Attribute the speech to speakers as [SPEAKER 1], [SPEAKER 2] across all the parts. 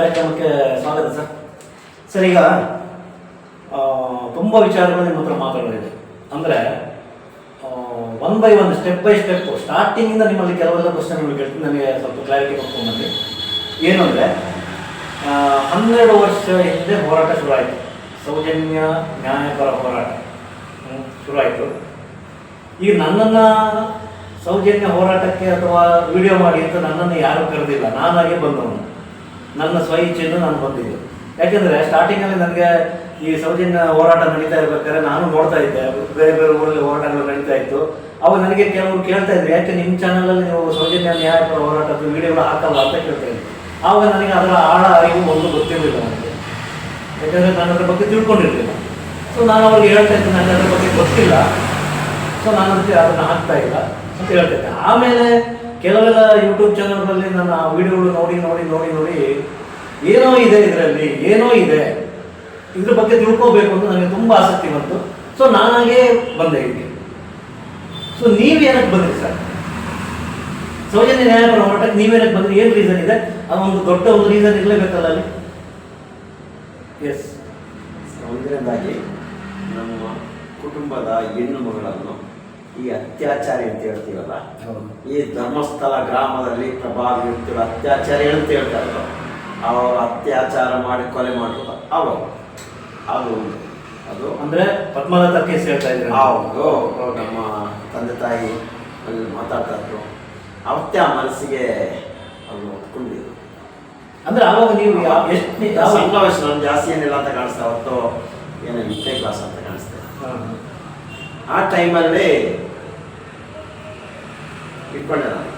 [SPEAKER 1] ಕಾರ್ಯಕ್ರಮಕ್ಕೆ ಸ್ವಾಗತ, sir. Sir, ಈಗ ತುಂಬ ವಿಚಾರಗಳು ನಿಮ್ಮ ಹತ್ರ ಮಾತಾಡೋದಿದೆ. ಅಂದರೆ one by one step by step ಸ್ಟಾರ್ಟಿಂಗಿಂದ ನಿಮ್ಮಲ್ಲಿ ಕೆಲವೆಲ್ಲ ಕ್ವಶನ್ಗಳು ಕೇಳ್ತೀನಿ. ನನಗೆ ಸ್ವಲ್ಪ ಕ್ಲಾರಿಟಿ ಕೊಟ್ಕೊಂಡ್ಬಂದು ಏನು ಅಂದರೆ ಹನ್ನೆರಡು ವರ್ಷ ಹಿಂದೆ ಹೋರಾಟ ಶುರುವಾಯಿತು. ಸೌಜನ್ಯ ನ್ಯಾಯಪರ ಹೋರಾಟ. ಶುರುವಾಯಿತು. ಈಗ ನನ್ನನ್ನು ಸೌಜನ್ಯ ಹೋರಾಟಕ್ಕೆ ಅಥವಾ ವಿಡಿಯೋ ಮಾಡಿ ಅಂತ ನನ್ನನ್ನು ಯಾರೂ ಕರೆದಿಲ್ಲ. ನಾನಾಗೆ ಬಂದವನು. ನನ್ನ ಸ್ವ ಇಚ್ಛೆಯನ್ನು ನಾನು ಬಂದಿದ್ದೆ. ಯಾಕೆಂದರೆ ಸ್ಟಾರ್ಟಿಂಗಲ್ಲಿ ನನಗೆ ಈ ಸೌಜನ್ಯ ಹೋರಾಟ ನಡೀತಾ ಇರ್ಬೇಕಾದ್ರೆ ನಾನು ನೋಡ್ತಾ ಇದ್ದೆ. ಬೇರೆ ಬೇರೆ ಊರಲ್ಲಿ ಹೋರಾಟಗಳು ನಡೀತಾ ಇತ್ತು. ಅವಾಗ ನನಗೆ ಕೆಲವರು ಕೇಳ್ತಾ ಇದ್ರು, ಯಾಕೆ ನಿಮ್ಮ ಚಾನಲಲ್ಲಿ ನೀವು ಸೌಜನ್ಯ ನ್ಯಾಯಪರ ಹೋರಾಟದ ವಿಡಿಯೋಗಳು ಹಾಕಲ್ಲ? ಅಂತ ಕೇಳ್ತಾ ಇದ್ರು. ಆವಾಗ ನನಗೆ ಅದರ ಆಳ ಅರಿವು ಒಂದು ಗೊತ್ತಿರಲಿಲ್ಲ ನನಗೆ. ಯಾಕಂದರೆ ನಾನು ಅದ್ರ ಬಗ್ಗೆ ತಿಳ್ಕೊಂಡಿರಲಿಲ್ಲ. ಸೊ ನಾನು ಅವ್ರಿಗೆ ಹೇಳ್ತಾ ಇದ್ದೆ ನನಗೆ ಅದ್ರ ಬಗ್ಗೆ ಗೊತ್ತಿಲ್ಲ. ಸೊ ನಾನು ಅದಕ್ಕೆ ಅದನ್ನು ಹಾಕ್ತಾ ಇಲ್ಲ ಅಂತ ಹೇಳ್ತಾ ಇದ್ದೆ. ಆಮೇಲೆ ಕೆಲವೆಲ್ಲ ಯೂಟ್ಯೂಬ್ ಚಾನಲ್ಗಳಲ್ಲಿ ನನ್ನ ವಿಡಿಯೋಗಳು ನೋಡಿ ನೋಡಿ ನೋಡಿ ನೋಡಿ ಏನೋ ಇದೆ ಇದರಲ್ಲಿ, ಏನೋ ಇದೆ. ಇದ್ರ ಬಗ್ಗೆ ತಿಳ್ಕೋಬೇಕು ಅಂತ ನನಗೆ ತುಂಬ ಆಸಕ್ತಿ ಬಂತು. ಸೊ ನಾನಾಗೇ ಬಂದೆ ಇಲ್ಲಿ ಸೊ ನೀವು ಏನಕ್ಕೆ ಬಂದ್ರಿ ಸರ್? ಸೌಜನ್ಯ ನ್ಯಾಯ ಹೋರಾಟಕ್ಕೆ ನೀವೇನಕ್ಕೆ ಬಂದ್ರಿ? ಏನು ರೀಸನ್ ಇದೆ? ಒಂದು ದೊಡ್ಡ ಒಂದು ರೀಸನ್ ಇರಲೇಬೇಕಲ್ಲ ಅಲ್ಲಿ? ಎಸ್
[SPEAKER 2] ಒಂದನೇದಾಗಿ ನಮ್ಮ ಕುಟುಂಬದ ಹೆಣ್ಣು ಮಗಳನ್ನು ಈ ಅತ್ಯಾಚಾರಿ ಅಂತ ಹೇಳ್ತೀವಲ್ಲ ಈ ಧರ್ಮಸ್ಥಳ ಗ್ರಾಮದಲ್ಲಿ ಪ್ರಭಾವಿ ವ್ಯಕ್ತಿಗಳು ಅತ್ಯಾಚಾರಿ ಅಂತ ಹೇಳ್ತಾರಲ್ಲ ಅವರು. ಅತ್ಯಾಚಾರ ಮಾಡಿ ಕೊಲೆ ಮಾಡೋದು ಅವರು ಅದು ಅದು
[SPEAKER 1] ಅಂದ್ರೆ ಪದ್ಮಲತ ಕೇಸ್ ಹೇಳ್ತಾ ಇದ್ರು
[SPEAKER 2] ಹೌದು. ನಮ್ಮ ತಂದೆ ತಾಯಿ ಅಲ್ಲಿ ಮಾತಾಡ್ತಾ ಇದ್ರು. ಅವತ್ತೇ ಆ ಮನಸ್ಸಿಗೆ ಅದು ಒತ್ಕೊಂಡಿದ್ರು
[SPEAKER 1] ಅಂದ್ರೆ ಅವಾಗ ನೀವು ಎಷ್ಟು
[SPEAKER 2] ಸಣ್ಣ ವಯಸ್ಸು ನಾನು ಜಾಸ್ತಿ ಏನಿಲ್ಲ ಅಂತ ಕಾಣಿಸ್ತಾ ಅವತ್ತು ಏನೋ ಎಂಟನೇ ಕ್ಲಾಸ್ ಅಂತ ಕಾಣಿಸ್ತಾ. ಆ ಟೈಮಲ್ಲಿ ಇಟ್ಕೊಂಡೆ ನಾನು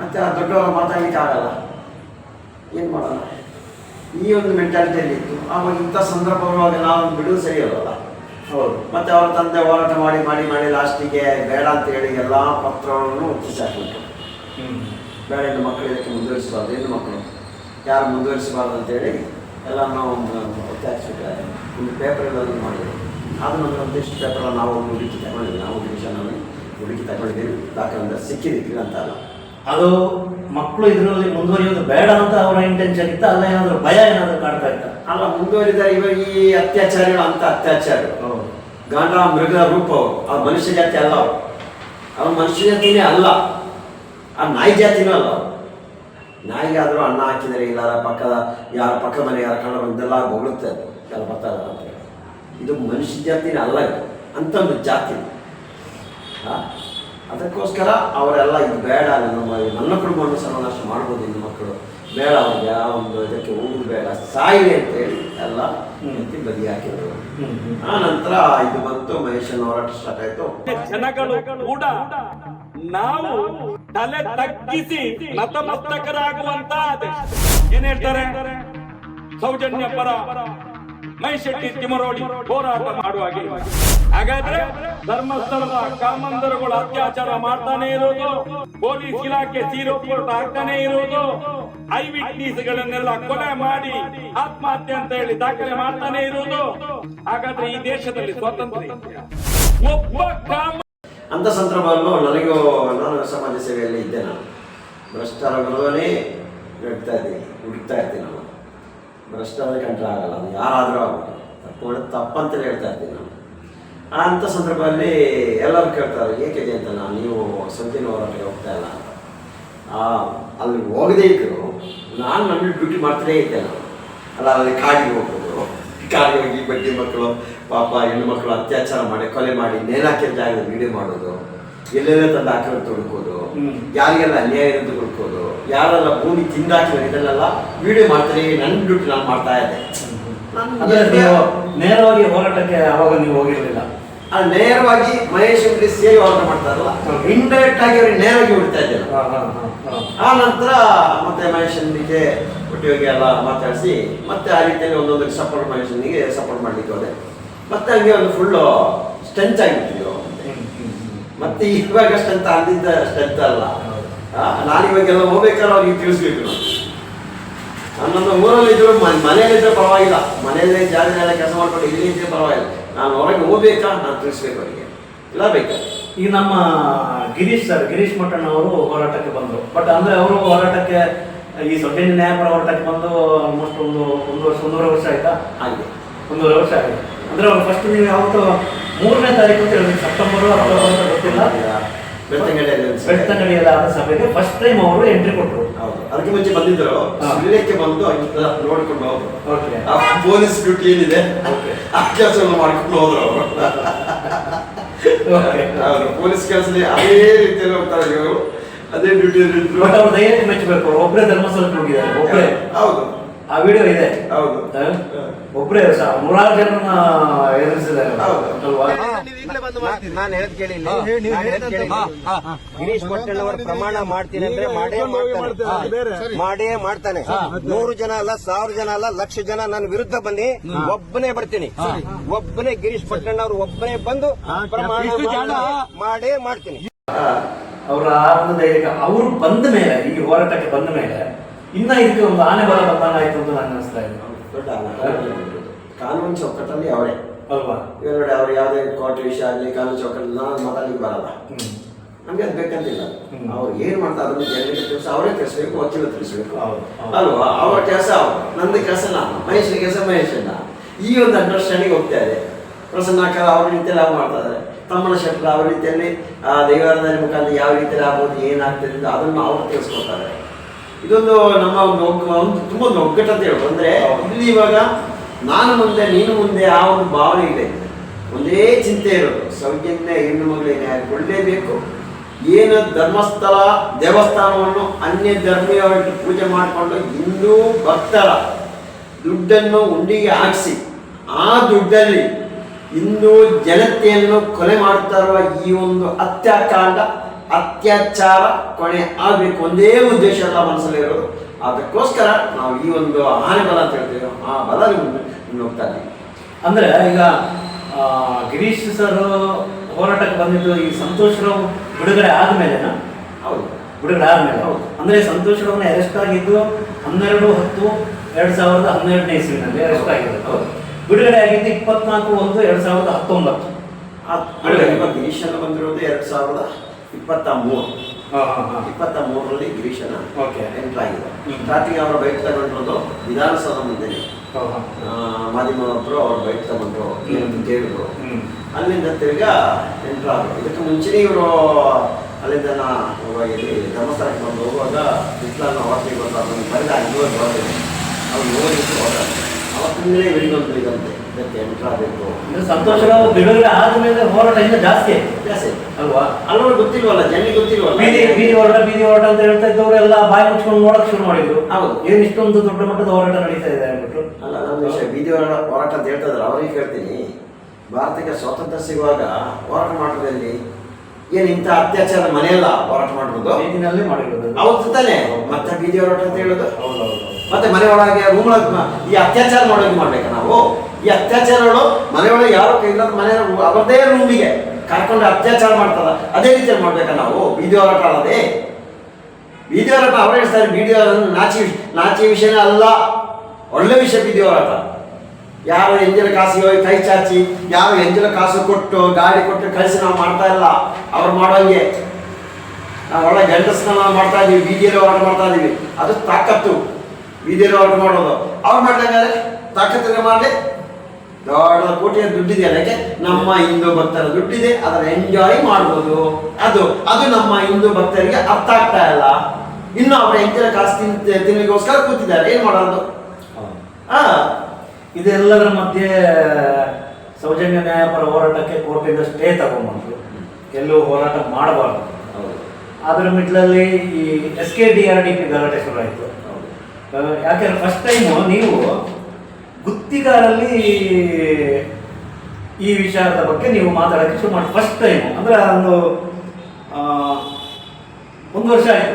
[SPEAKER 2] ಮತ್ತೆ ಆ ದೊಡ್ಡವರು ಮಾತಾಡಲಿಕ್ಕೆ ಆಗಲ್ಲ. ಏನು ಮಾಡೋಣ? ಈ ಒಂದು ಮೆಂಟಾಲಿಟಿಯಲ್ಲಿ ಇತ್ತು ಆವಾಗ ಇಂಥ ಸಂದರ್ಭವಾಗಿ ನಾವು ಬಿಡುವುದು ಸರಿ ಅಲ್ಲ
[SPEAKER 1] ಹೌದು.
[SPEAKER 2] ಮತ್ತೆ ಅವರ ತಂದೆ ಹೋರಾಟ ಮಾಡಿ ಮಾಡಿ ಮಾಡಿ ಲಾಸ್ಟಿಗೆ ಬೇಡ ಅಂತ ಹೇಳಿ ಎಲ್ಲ ಪತ್ರಗಳನ್ನು ಒಪ್ಪಿಸಾಕ್ಬಿಟ್ರು
[SPEAKER 1] ಹ್ಮ್.
[SPEAKER 2] ಬೇಡ ಹೆಣ್ಣು ಮಕ್ಕಳು ಇದಕ್ಕೆ ಮುಂದುವರಿಸಬಾರ್ದು. ಹೆಣ್ಣು ಮಕ್ಕಳು ಯಾರು ಮುಂದುವರಿಸಬಾರ್ದು ಅಂತೇಳಿ ಎಲ್ಲ ನಾವು ಒತ್ತಾಯಿಸ್ಬಿಟ್ಟಾರೆ ಒಂದು ಪೇಪರ್ಗಳನ್ನು ಮಾಡಿದ್ರು. ಅದು ನಮ್ಮ ಒಂದಿಷ್ಟು ಪೇಪರ್ ನಾವು ಹುಡುಕಿ ತಗೊಂಡಿದ್ದೀವಿ. ನಾವು ಡಿವಿಷನಲ್ಲಿ ಹುಡುಕಿ ತಗೊಂಡಿದ್ದೀವಿ. ದಾಖಲೆ ಸಿಕ್ಕಿದ್ದೀವಿ ಅಂತ ಅಲ್ಲ.
[SPEAKER 1] ಅದು ಮಕ್ಕಳು ಇದರಲ್ಲಿ ಮುಂದುವರಿಯೋದು ಬೇಡ ಅಂತ ಅವರ ಇಂಟೆನ್ಷನ್ ಇತ್ತು. ಅಲ್ಲ ಏನಾದರೂ ಭಯ ಏನಾದರೂ ಕಾಣ್ತಾ ಇತ್ತು?
[SPEAKER 2] ಅಲ್ಲ ಮುಂದುವರಿದಾರೆ ಇವಾಗ ಈ ಅತ್ಯಾಚಾರಿಗಳು ಅಂತ ಅತ್ಯಾಚಾರ ಗಂಡ ಮೃಗ ರೂಪ ಅವರು. ಆ ಮನುಷ್ಯ ಜಾತಿ ಅಲ್ಲ ಅವರು. ಅವ್ರ ಮನುಷ್ಯ ಜಾತಿನೇ ಅಲ್ಲ. ಆ ನಾಯಿ ಜಾತಿನೂ ಅಲ್ಲ ನಾಯಿಗೆ ಆದರೂ ಅನ್ನ ಹಾಕಿದರೆ ಇಲ್ಲ ಪಕ್ಕದ ಯಾರ ಪಕ್ಕದ ಮನೆ ಯಾರ ಕಣ್ಣ ಬಂದೆಲ್ಲ ಹೊಗಳುತ್ತೆ ಅದು ಎಲ್ಲ ಅಂತ. ಹೇಳಿ ಇದು ಮನುಷ್ಯ ಜಾತಿನ ಅಲ್ಲ ಇದು ಅಂತ ಒಂದು ಜಾತಿ. ಆ? ಅದಕ್ಕೋಸ್ಕರ ಅವರೆಲ್ಲ ಇದು ಬೇಡ ನಮ್ಮ ನನ್ನ ಕುಟುಂಬವನ್ನು ಸರ್ವನಾಶ ಮಾಡ್ಬೋದು ಇನ್ನು ಮಕ್ಕಳು. ಬೇಡ ಅವ್ರಿಗೆ ಯಾವ ಒಂದು ಇದಕ್ಕೆ ಹೋಗುದು ಬೇಡ. ಸಾಯಿವೆ ಅಂತ ಹೇಳಿ ಎಲ್ಲ ನಿಂತಿ ಬದಿ ಹಾಕಿದ್ರು. ಆ ನಂತರ ಇದು ಬಂತು ಮಹೇಶನ್ ಹೋರಾಟ ಸ್ಟಾರ್ಟ್ ಆಯ್ತು.
[SPEAKER 3] ಜನಗಳು ಕೂಡ ನಾವು ತಲೆ ತಗ್ಗಿಸಿ ನತಮಸ್ತಕರಾಗುವಂತ ಏನ್ ಹೇಳ್ತಾರೆ? ಸೌಜನ್ಯ ಪರ ಮೈಶೆಟ್ಟಿ ತಿಮರೋಡಿ ಹೋರಾಟ ಮಾಡುವಾಗ ಹಾಗಾದ್ರೆ ಧರ್ಮಸ್ಥಳದ ಕಾಮಂದರುಗಳು ಅತ್ಯಾಚಾರ ಮಾಡ್ತಾನೆ ಇರೋದು, ಪೊಲೀಸ್ ಇಲಾಖೆ ಸೀರೋಪೋರ್ಟ್ ಆಗ್ತಾನೆ ಇರೋದು ಐ ವಿಟ್ನೆಸ್ಗಳನ್ನೆಲ್ಲ ಕೊಲೆ ಮಾಡಿ ಆತ್ಮಹತ್ಯೆ ಅಂತ ಹೇಳಿ ದಾಖಲೆ ಮಾಡ್ತಾನೆ ಇರೋದು. ಹಾಗಾದ್ರೆ ಈ ದೇಶದಲ್ಲಿ ಸ್ವಾತಂತ್ರ್ಯ? ಒಬ್ಬ ಕಾಮ
[SPEAKER 2] ಅಂತ ಸಂದರ್ಭವನ್ನು ನನಗೂ, ನಾನು ಸಮಾಜ ಸೇವೆಯಲ್ಲಿ ಇದ್ದೆ ನಾನು. ಹೇಳ್ತಾ ಇದ್ದೀನಿ, ಹುಡುಕ್ತಾ ಇರ್ತೀನಿ. ನಾನು ಭ್ರಷ್ಟರ ಕಂಡ್ರೆ ಆಗಲ್ಲ. ಅದು ಯಾರಾದರೂ ಆಗಲ್ಲ ತಪ್ಪು ತಪ್ಪಂತಲೇ ಹೇಳ್ತಾ ಇರ್ತೀನಿ ನಾನು. ಅಂಥ ಸಂದರ್ಭದಲ್ಲಿ ಎಲ್ಲರೂ ಕೇಳ್ತಾರೆ ಏಕಿದೆ ಅಂತ ನಾನು? ನೀವು ಸಂತಿನ ಹೋರಾಟಕ್ಕೆ ಹೋಗ್ತಾ ಇಲ್ಲ ಅಲ್ಲಿ ಹೋಗದೇ ಇದ್ದರು ನಾನು ನನ್ನ ಡ್ಯೂಟಿ ಮಾಡ್ತಲೇ ಇದ್ದೆ ನಾನು. ಅಲ್ಲ, ಅಲ್ಲಿ ಕಾಡಿಗೆ ಹೋಗೋದು ಕಾಡಿಗೆ ಹೋಗಿ ಬಡ್ಡಿ ಮಕ್ಕಳು, ಪಾಪ ಹೆಣ್ಣು ಮಕ್ಕಳು ಅತ್ಯಾಚಾರ ಮಾಡಿ, ಕೊಲೆ ಮಾಡಿ ಜಾಗದಲ್ಲಿ ವಿಡಿಯೋ ಮಾಡೋದು. ಎಲ್ಲೆಲ್ಲ ತಂದು ಹಾಕಿರೋ ತೊಡ್ಕೋದು. ಯಾರಿಗೆಲ್ಲ ಅನ್ಯಾಯ ಇರೋದು ಹುಡ್ಕೋದು ಯಾರೆಲ್ಲ ಭೂಮಿ ತಿಂದಾಕಿರೋ ಇದನ್ನೆಲ್ಲ ವಿಡಿಯೋ ಮಾಡ್ತಾರೆ ನನ್ನ ಡ್ಯೂಟಿ ನಾನು ಮಾಡ್ತಾ ಇದ್ದೆ
[SPEAKER 1] ನೇರವಾಗಿ ಹೋರಾಟಕ್ಕೆ ಅವಾಗ ನೀವು ಹೋಗಿರಲಿಲ್ಲ
[SPEAKER 2] ಅದು ನೇರವಾಗಿ ಮಹೇಶ್ ಅವರಿಗೆ ಸೇರಿ ಹೋರಾಟ ಮಾಡ್ತಾರಲ್ಲ ಇಂಡೈರೆಕ್ಟ್ ಆಗಿ ಅವ್ರಿಗೆ ನೇರವಾಗಿ ಹೊಡಿತಾ ಇದ್ದೆ ನಾನು.
[SPEAKER 1] ಹಾ, ಹಾ, ಹಾ, ಹಾ.
[SPEAKER 2] ಆ ನಂತರ ಮತ್ತೆ ಮಹೇಶನಿಗೆ ಒಟ್ಟಿಗೆ ಎಲ್ಲ ಮಾತಾಡಿಸಿ ಮತ್ತೆ ಆ ರೀತಿಯಲ್ಲಿ ಒಂದೊಂದಕ್ಕೆ ಸಪೋರ್ಟ್ ಮಹೇಶನಿಗೆ ಸಪೋರ್ಟ್ ಮಾಡ್ಲಿಕ್ಕೆ ಹೋದೆ ಮತ್ತೆ ಹಂಗೆ ಒಂದು ಫುಲ್ಲು ಸ್ಟ್ರೆಂಚ್ ಆಗಿಬಿಟ್ಟಿದ್ರು
[SPEAKER 1] ಹ್ಮ್.
[SPEAKER 2] ಮತ್ತೆ ಇವಾಗ ಸ್ಟ್ರೆಂತ್ ಅಂದಿದ್ದ ಸ್ಟ್ರೆಂತ್ ಅಲ್ಲ. ನಾನು ಇವಾಗೆಲ್ಲ ಹೋಗ್ಬೇಕಾದ್ರೆ ಅವ್ರಿಗೆ ತಿಳಿಸ್ಬೇಕು ನಾನು. ನನ್ನ ಊರಲ್ಲಿ ಇದ್ರು ಮನೆಯಲ್ಲಿದ್ರೆ ಪರವಾಗಿಲ್ಲ. ಮನೆಯಲ್ಲೇ ಜಾಗದಲ್ಲ ಕೆಲಸ ಮಾಡ್ಕೊಂಡು ಇಲ್ಲಿ ಇದ್ರೆ ಪರವಾಗಿಲ್ಲ. ನಾನು ಹೊರಗೆ ಹೋಗ್ಬೇಕಾ? ನಾನು ತಿಳಿಸ್ಬೇಕು ಅವರಿಗೆ. ಇಲ್ಲ ಬೇಕಾ?
[SPEAKER 1] ಈಗ ನಮ್ಮ ಗಿರೀಶ್ ಸರ್ ಗಿರೀಶ್ ಮಠಣ್ಣ ಅವರು ಹೋರಾಟಕ್ಕೆ ಬಂದರು. ಬಟ್ ಅಂದ್ರೆ ಅವರು ಹೋರಾಟಕ್ಕೆ ಈ ಸೌಜನ್ಯ ನ್ಯಾಯಪರ ಹೋರಾಟಕ್ಕೆ ಬಂದು ಆಲ್ಮೋಸ್ಟ್ ಒಂದು ಒಂದು ವರ್ಷ ಒಂದೂವರೆ ವರ್ಷ ಆಯ್ತಾ?
[SPEAKER 2] ಹಾಗೆ.
[SPEAKER 1] ಒಂದೂವರೆ ವರ್ಷ ಆಗಿದೆ. ಅಂದ್ರೆ ಫಸ್ಟ್ ನೀವು ಯಾವತ್ತು ಮೂರನೇ ತಾರೀಕು ಅಂತ ಹೇಳಿದ್ರಿ ಸೆಪ್ಟೆಂಬರ್ ಅಕ್ಟೋಬರ್ ಅಂತ ಗೊತ್ತಿಲ್ಲ
[SPEAKER 2] ಬೆಳ್ತಂಗಡಿಯಲ್ಲಿ.
[SPEAKER 1] ಬೆಳ್ತಂಗಡಿಯಲ್ಲಿ ಆದ ಸಭೆಗೆ ಫಸ್ಟ್ ಟೈಮ್ ಅವರು ಎಂಟ್ರಿ ಕೊಟ್ಟರು
[SPEAKER 2] ಅದಕ್ಕೆ ಮುಂಚೆ ಬಂದಿದ್ರು. ಸುಳ್ಯಕ್ಕೆ ಬಂದು ನೋಡ್ಕೊಂಡು ಹೋದ್ರು. ಆ ಪೊಲೀಸ್ ಡ್ಯೂಟಿ ಏನಿದೆ? ಆ ಕೆಲಸವನ್ನು ಮಾಡ್ಕೊಂಡು ಹೋದ್ರು ಅವರು. ಅವರು ಪೊಲೀಸ್ ಕೆಲಸದಲ್ಲಿ ಅದೇ ರೀತಿಯಲ್ಲಿ ಹೋಗ್ತಾರೆ ಇವರು. ಅದೇ ಡ್ಯೂಟಿಯಲ್ಲಿ ಇದ್ರು.
[SPEAKER 1] ಬಟ್ ಅವ್ರು ಧೈರ್ಯ ಮೆಚ್ಚಬೇಕು. ಒಬ್ಬರೇ ಧರ್ಮಸ್ಥಳಕ್ಕೆ ಹೋಗಿದ್ದಾರೆ. ಒಬ್ಬರೇ
[SPEAKER 2] ಹೌದು.
[SPEAKER 1] ಆ ವಿಡಿಯೋ ಇದೆ.
[SPEAKER 2] ಹೌದು?
[SPEAKER 1] ಒಬ್ಬರೇ ಸರ್ ನೂರಾರು ಜನರನ್ನ ಎದುರಿಸಿದ್ದಾರೆ.
[SPEAKER 4] ನಾನು ಹೇಳದ್ ಕೇಳಿ ಗಿರೀಶ್ ಪಟ್ಟಣ್ಣವರ ಪ್ರಮಾಣ ಮಾಡ್ತೀನಿ ಅಂದ್ರೆ ಮಾಡೇ ಮಾಡ್ತಾನೆ. ಮಾಡೇ ಮಾಡ್ತಾನೆ. ನೂರು ಜನ ಅಲ್ಲ ಸಾವಿರ ಜನ ಅಲ್ಲ ಲಕ್ಷ ಜನ ನನ್ನ ವಿರುದ್ಧ ಬನ್ನಿ. ಒಬ್ಬನೇ ಬರ್ತೀನಿ. ಒಬ್ಬನೇ ಗಿರೀಶ್ ಪಟ್ಟಣ್ಣವ್ರು ಒಬ್ಬನೇ ಬಂದು ಪ್ರಮಾಣ ಮಾಡಿ- ಮಾಡೇ ಮಾಡ್ತೀನಿ.
[SPEAKER 1] ಅವರ ಅವರು ಬಂದ ಮೇಲೆ ಈ ಹೋರಾಟಕ್ಕೆ ಬಂದ ಮೇಲೆ ಇನ್ನ ಇದಕ್ಕೆ ಒಂದು ಆನೆ ಬಲ ಬಂದಂಗ ಆಯ್ತು ಅಂತ ನಾನು ಅನಿಸ್ತಾ ಇದೆ
[SPEAKER 2] ಕಾನೂನು ಚೌಕಟ್ಟಲ್ಲಿ ಅವರೇ.
[SPEAKER 1] ಅಲ್ವಾ?
[SPEAKER 2] ಇವಾಗ ನೋಡಿ ಅವ್ರು ಯಾವುದೇ ಕೋರ್ಟ್ ವಿಷಯ ಆಗಲಿ ಕಾನೂನು ಚೌಕಟ್ಟಲ್ಲಿ ನಾನು ಮಾತಾಡ್ಲಿಕ್ಕೆ ಬರಲ್ಲ. ನಮ್ಗೆ ಅದು ಬೇಕಂತಿಲ್ಲ. ಅವ್ರು ಏನ್ ಮಾಡ್ತಾರೆ ಅದನ್ನು ಜನರಿಗೆ ಕೆಲಸ ಅವರೇ ತಿಳಿಸ್ಬೇಕು ವಕೀಲ ತಿಳಿಸ್ಬೇಕು. ಅಲ್ವಾ? ಅವರ ಕೆಲಸ ಅವ್ರು. ನಂದು ಕೆಲಸ ನಾನು ಮಹೇಶ್ನ ಕೆಲಸ ಮಹೇಶನ ಈ ಒಂದು ಅಂಡರ್ಸ್ಟ್ಯಾಂಡಿಂಗ್ ಹೋಗ್ತಾ ಇದೆ. ಕಾಲ ಅವ್ರ ರೀತಿಯಲ್ಲಿ ಅವ್ರು ಮಾಡ್ತಾ ಇದ್ದಾರೆ. ತಮ್ಮನ ಶೆಟ್ಟರ್ ಅವ್ರ ರೀತಿಯಲ್ಲಿ ಆ ದೈವಾರಾಧನೆ ಮುಖಾಂತರ ಯಾವ ರೀತಿಯಲ್ಲಿ ಆಗ್ಬೋದು ಏನಾಗ್ತದೆ ಅದನ್ನು ಅವ್ರು ತಿಳಿಸ್ಕೊಡ್ತಾರೆ. ಇದೊಂದು ನಮ್ಮ ಒಂದು ತುಂಬ ಒಂದು ಒಗ್ಗಟ್ಟಂತ ಅಂದ್ರೆ ಇಲ್ಲಿ ಇವಾಗ ನಾನು ಮುಂದೆ ನೀನು ಮುಂದೆ ಆ ಒಂದು ಭಾವನೆ ಇದೆ. ಒಂದೇ ಚಿಂತೆ ಇರೋದು. ಸೌಜನ್ಯ ಹೆಣ್ಣು ಮಗಳಿಗೆ ನ್ಯಾಯ ಕೊಡಲೇಬೇಕು. ಏನು ಧರ್ಮಸ್ಥಳ ದೇವಸ್ಥಾನವನ್ನು ಅನ್ಯ ಧರ್ಮೀಯವಾಗಿ ಪೂಜೆ ಮಾಡಿಕೊಂಡು ಹಿಂದೂ ಭಕ್ತರ ದುಡ್ಡನ್ನು ಉಂಡಿಗೆ ಹಾಕಿಸಿ ಆ ದುಡ್ಡಲ್ಲಿ ಹಿಂದೂ ಜನತೆಯನ್ನು ಕೊಲೆ ಮಾಡ್ತಾ ಇರುವ ಈ ಒಂದು ಹತ್ಯಾಕಾಂಡ ಅತ್ಯಾಚಾರ ಕೊನೆ ಆಗಬೇಕು. ಒಂದೇ ಉದ್ದೇಶ ಎಲ್ಲ ಮನಸ್ಸಲ್ಲಿ ಇರೋದು. ಅದಕ್ಕೋಸ್ಕರ ನಾವು ಈ ಒಂದು ಆನೆ ಬಲ ಅಂತ ಹೇಳ್ತೀವಿ. ಆ ಬಲ ನಿಮ್ಗೆ ಹೋಗ್ತಾ ಇದ್ದೀವಿ
[SPEAKER 1] ಅಂದ್ರೆ ಈಗ ಗಿರೀಶ್ ಸರ್ ಹೋರಾಟಕ್ಕೆ ಬಂದಿದ್ದು ಈ ಸಂತೋಷ್ ರಾವ್ ಬಿಡುಗಡೆ ಆದ್ಮೇಲೆ
[SPEAKER 2] ಹೌದು.
[SPEAKER 1] ಬಿಡುಗಡೆ ಆದ್ಮೇಲೆ.
[SPEAKER 2] ಹೌದು.
[SPEAKER 1] ಅಂದ್ರೆ ಸಂತೋಷ್ ರಾವ್ನ ಅರೆಸ್ಟ್ ಆಗಿದ್ದು ಹನ್ನೆರಡು ಹತ್ತು ಎರಡ್ ಸಾವಿರದ ಹನ್ನೆರಡನೇ ಇಸ್ವಿನಲ್ಲಿ ಅರೆಸ್ಟ್ ಆಗಿದೆ ಹೌದು ಬಿಡುಗಡೆ ಆಗಿದ್ದು ಇಪ್ಪತ್ನಾಲ್ಕು ಒಂದು ಎರಡ್ ಸಾವಿರದ ಹತ್ತೊಂಬತ್ತು.
[SPEAKER 2] ಗಿರೀಶನ ಬಂದಿರೋದು ಎರಡು ಸಾವಿರದ ಇಪ್ಪತ್ತ ಮೂರು
[SPEAKER 1] ಹಾ, ಹಾ, ಹಾ.
[SPEAKER 2] ಇಪ್ಪತ್ತ ಮೂರರಲ್ಲಿ ಗಿರೀಶನ
[SPEAKER 1] Okay.
[SPEAKER 2] ಎಂಟರ್ ಆಗಿದೆ.
[SPEAKER 1] ಹ್ಮ್.
[SPEAKER 2] ಸ್ಟಾರ್ಟಿಂಗ್ ಅವರ ಬೈಕ್ ತಗೊಂಡಿರೋದು ವಿಧಾನಸೌಧ ಮುಂದೆ. ಮಾಧ್ಯಮದವರು ಅವ್ರ ಬೈಕ್ ತಗೊಂಡ್ರು ಕೇಳಿದ್ರು. ಅಲ್ಲಿಂದ ತಿರ್ಗಾ ಎಂಟ್ರ್ ಆದ್ರು. ಇದಕ್ಕೆ ಮುಂಚೆನೇ ಇವರು ಅಲ್ಲಿಂದ ಇಲ್ಲಿ ಧರ್ಮಸ್ಥಳಕ್ಕೆ ಬಂದು ಹೋಗುವಾಗ ಇಸ್ಲಾಂ ಅವತ್ತಿಗೆ ಬಂದು ಅದನ್ನು ಬರೆದ ಐನೂರು ಬರೋದು ಅವ್ರು ಯೋಜಿಸಿ ಹೋದಾಗ ಅವತ್ತಿಂದಲೇ ಬೆಳಿಗ್ಗೆ ಇದಂತೆ ಇದಕ್ಕೆ ಎಂಟ್ರ್ ಆಗಬೇಕು.
[SPEAKER 1] ಸಂತೋಷ ಆದ್ಮೇಲೆ ಹೋರಾಟ ಇನ್ನೂ ಜಾಸ್ತಿ
[SPEAKER 2] ಜಾಸ್ತಿ
[SPEAKER 1] ಅಲ್ವಾ?
[SPEAKER 2] ಅಲ್ಲವ್ರು ಗೊತ್ತಿಲ್ವಲ್ಲ ಜನರಿಗೆ ಗೊತ್ತಿಲ್ವಲ್ಲ?
[SPEAKER 1] ಬೀದಿ ಬೀದಿ ಹೋರಾಟ ಬೀದಿ ಹೋರಾಟ ಅಂತ ಹೇಳ್ತಾ ಇದ್ದವರು ಎಲ್ಲ ಬಾಯಿ ಮುಚ್ಕೊಂಡು ನೋಡಕ್ ಶುರು ಮಾಡಿದ್ರು.
[SPEAKER 2] ಹೌದು.
[SPEAKER 1] ಏನ್ ಇಷ್ಟೊಂದು ದೊಡ್ಡ ಮಟ್ಟದ ಹೋರಾಟ ನಡೀತಾ ಇದೆ ಅಂದ್ಬಿಟ್ಟು.
[SPEAKER 2] ಅಲ್ಲ ನನ್ನ ವಿಷಯ ಬೀದಿ ಹೋರಾಟ ಹೋರಾಟ ಅಂತ ಹೇಳ್ತಾ ಇದ್ದಾರೆ. ಅವ್ರಿಗೆ ಕೇಳ್ತೀನಿ ಭಾರತಕ್ಕೆ ಸ್ವಾತಂತ್ರ್ಯ ಸಿಗುವಾಗ ಹೋರಾಟ ಮಾಡೋದ್ರಲ್ಲಿ ಏನು ಇಂಥ ಅತ್ಯಾಚಾರ ಮನೆಯಲ್ಲ ಹೋರಾಟ ಮಾಡಿರೋದು
[SPEAKER 1] ಬೀದಿನಲ್ಲೇ ಮಾಡಿರೋದು.
[SPEAKER 2] ಹೌದು ತಾನೆ. ಮತ್ತೆ ಬೀದಿ ಹೋರಾಟ ಅಂತ ಹೇಳೋದು? ಮತ್ತೆ ಮನೆ ಒಳಗೆ ರೂಮ್ ಈ ಅತ್ಯಾಚಾರ ಮಾಡೋದು ಮಾಡ್ಬೇಕಾ ನಾವು? ಈ ಅತ್ಯಾಚಾರಗಳು ಮನೆಯೊಳಗೆ ಯಾರು ಯಾರೋ ಕೈಲಾದ ಮನೆ ಅವರದೇ ರೂಮಿಗೆ ಕರ್ಕೊಂಡು ಅತ್ಯಾಚಾರ ಮಾಡ್ತದ, ಅದೇ ರೀತಿಯಲ್ಲಿ ಮಾಡ್ಬೇಕಾ ನಾವು? ಬೀದಿ ಹೋರಾಟ ಅಲ್ಲದೆ ಬೀದಿ ಹೋರಾಟ ಅವರು ಹೇಳ್ತಾರೆ, ಬೀದಿ ಹೋರಾಟ ನಾಚಿ ನಾಚಿ ವಿಷಯನೇ ಅಲ್ಲ. ಒಳ್ಳೆ ವಿಷಯ ಬೀದಿ ಹೋರಾಟ ಯಾರು ಎಂಜಿನ ಕಾಸಿಗೆ ಹೋಗಿ ಕೈ ಚಾಚಿ, ಯಾರು ಎಂಜಿನ ಕಾಸು ಕೊಟ್ಟು, ಗಾಡಿ ಕೊಟ್ಟು ಕಳಿಸಿ ನಾವು ಮಾಡ್ತಾ ಇಲ್ಲ. ಅವ್ರು ಮಾಡೋಂಗೆ ನಾವು ಒಳ್ಳೆ ಗಂಡಸನ್ನ ನಾವು ಮಾಡ್ತಾ ಇದೀವಿ, ಬೀದಿಯಲ್ಲಿ ಹೋರಾಟ ಮಾಡ್ತಾ ಇದೀವಿ. ಅದು ತಾಕತ್ತು. ಬೀದಿಯಲ್ಲಿ ಹೋರಾಟ ಮಾಡೋದು. ಅವ್ರು ಮಾಡ್ದಂಗಾದ್ರೆ ತಾಕತ್ತಿನ ಮಾಡಲಿ ದೊಡ್ಡ ಕೋಟಿಯ ದುಡ್ಡಿದೆ ಅದಕ್ಕೆ ನಮ್ಮ ಹಿಂದೂ ಭಕ್ತರ ದುಡ್ಡಿದೆ ಅದರ ಎಂಜಾಯ್ ಮಾಡ್ಬೋದು. ಅದು ಅದು ನಮ್ಮ ಹಿಂದೂ ಭಕ್ತರಿಗೆ ಅರ್ಥ ಆಗ್ತಾ ಇಲ್ಲ. ಇನ್ನು ಅವರ ಹೆಂಚಿನ ಕಾಸು ತಿನ್ ತಿನ್ನಲಿಕ್ಕೋಸ್ಕರ ಕೂತಿದ್ದಾರೆ ಏನ್ ಮಾಡೋದು ಆ.
[SPEAKER 1] ಇದೆಲ್ಲದರ ಮಧ್ಯೆ ಸೌಜನ್ಯ ನ್ಯಾಯಪರ ಹೋರಾಟಕ್ಕೆ ಕೋರ್ಟಿಂದ ಸ್ಟೇ ತಗೊಂಡ್ಬಂದ್ರು ಎಲ್ಲೂ ಹೋರಾಟ ಮಾಡಬಾರ್ದು. ಅದರ ಮಿಡ್ಲಲ್ಲಿ ಈ S K D R D P ಗಲಾಟೆ ಶುರು ಆಯಿತು. ಯಾಕೆಂದ್ರೆ ಫಸ್ಟ್ ಟೈಮು ನೀವು ಗುತ್ತಿಗಾರಲ್ಲಿ ಈ ವಿಚಾರದ ಬಗ್ಗೆ ನೀವು ಮಾತಾಡೋಕ್ಕೆ ಶುರು ಮಾಡಿ. ಫಸ್ಟ್ ಟೈಮ್ ಅಂದರೆ ಒಂದು ಒಂದು ವರ್ಷ ಆಯಿತು.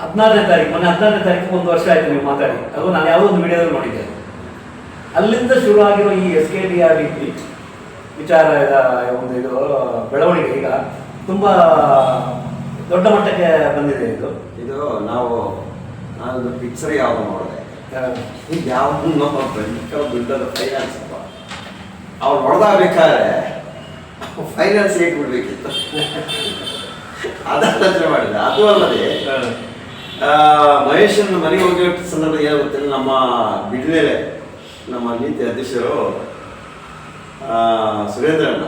[SPEAKER 1] ಹದಿನಾರನೇ ತಾರೀಕು. ಮೊನ್ನೆ ಹದಿನಾರನೇ ತಾರೀಕು ಒಂದು ವರ್ಷ ಆಯಿತು ನೀವು ಮಾತಾಡಿ. ಅದು ನಾನು ಯಾವುದೋ ಒಂದು ವಿಡಿಯೋದಲ್ಲಿ ನೋಡಿದ್ದೆ ಅಲ್ಲಿಂದ ಶುರು ಆಗಿರೋ ಈ ಎಸ್ ಕೆ ಡಿ ಆರ್ ರೀತಿ ವಿಚಾರ ಒಂದು ಇದು, ಬೆಳವಣಿಗೆ ಈಗ ತುಂಬ ದೊಡ್ಡ ಮಟ್ಟಕ್ಕೆ ಬಂದಿದೆ ಇದು.
[SPEAKER 2] ಇದು ನಾವು ನಾನು ಪಿಕ್ಚರ್ ಯಾವ್ದು ನೋಡಿದೆ. ಈಗ ನಮ್ಮ ಭಯಂಕರ ದುಡ್ಡದ ಫೈನಾನ್ಸ್ ಅಪ್ಪ. ಅವ್ರು ಹೊಡೆದಾಗಬೇಕಾದ್ರೆ ಫೈನಾನ್ಸ್ ಹೇಗೆ ಬಿಡ್ಬೇಕಿತ್ತು. ಅದನ್ನ ಮಾಡಿದ ಅದು ಅಲ್ಲದೆ ಮಹೇಶನ ಮನೆಗೆ ಹೋಗಿರೋ ಸಂದರ್ಭ ಏನಾಗುತ್ತೆ ಗೊತ್ತಿಲ್ಲ ನಮ್ಮ ಬಿಡ್ಲೇಲೆ ನಮ್ಮ ನೀತಿ ಅಧ್ಯಕ್ಷರು ಸುರೇಂದ್ರಣ್ಣ.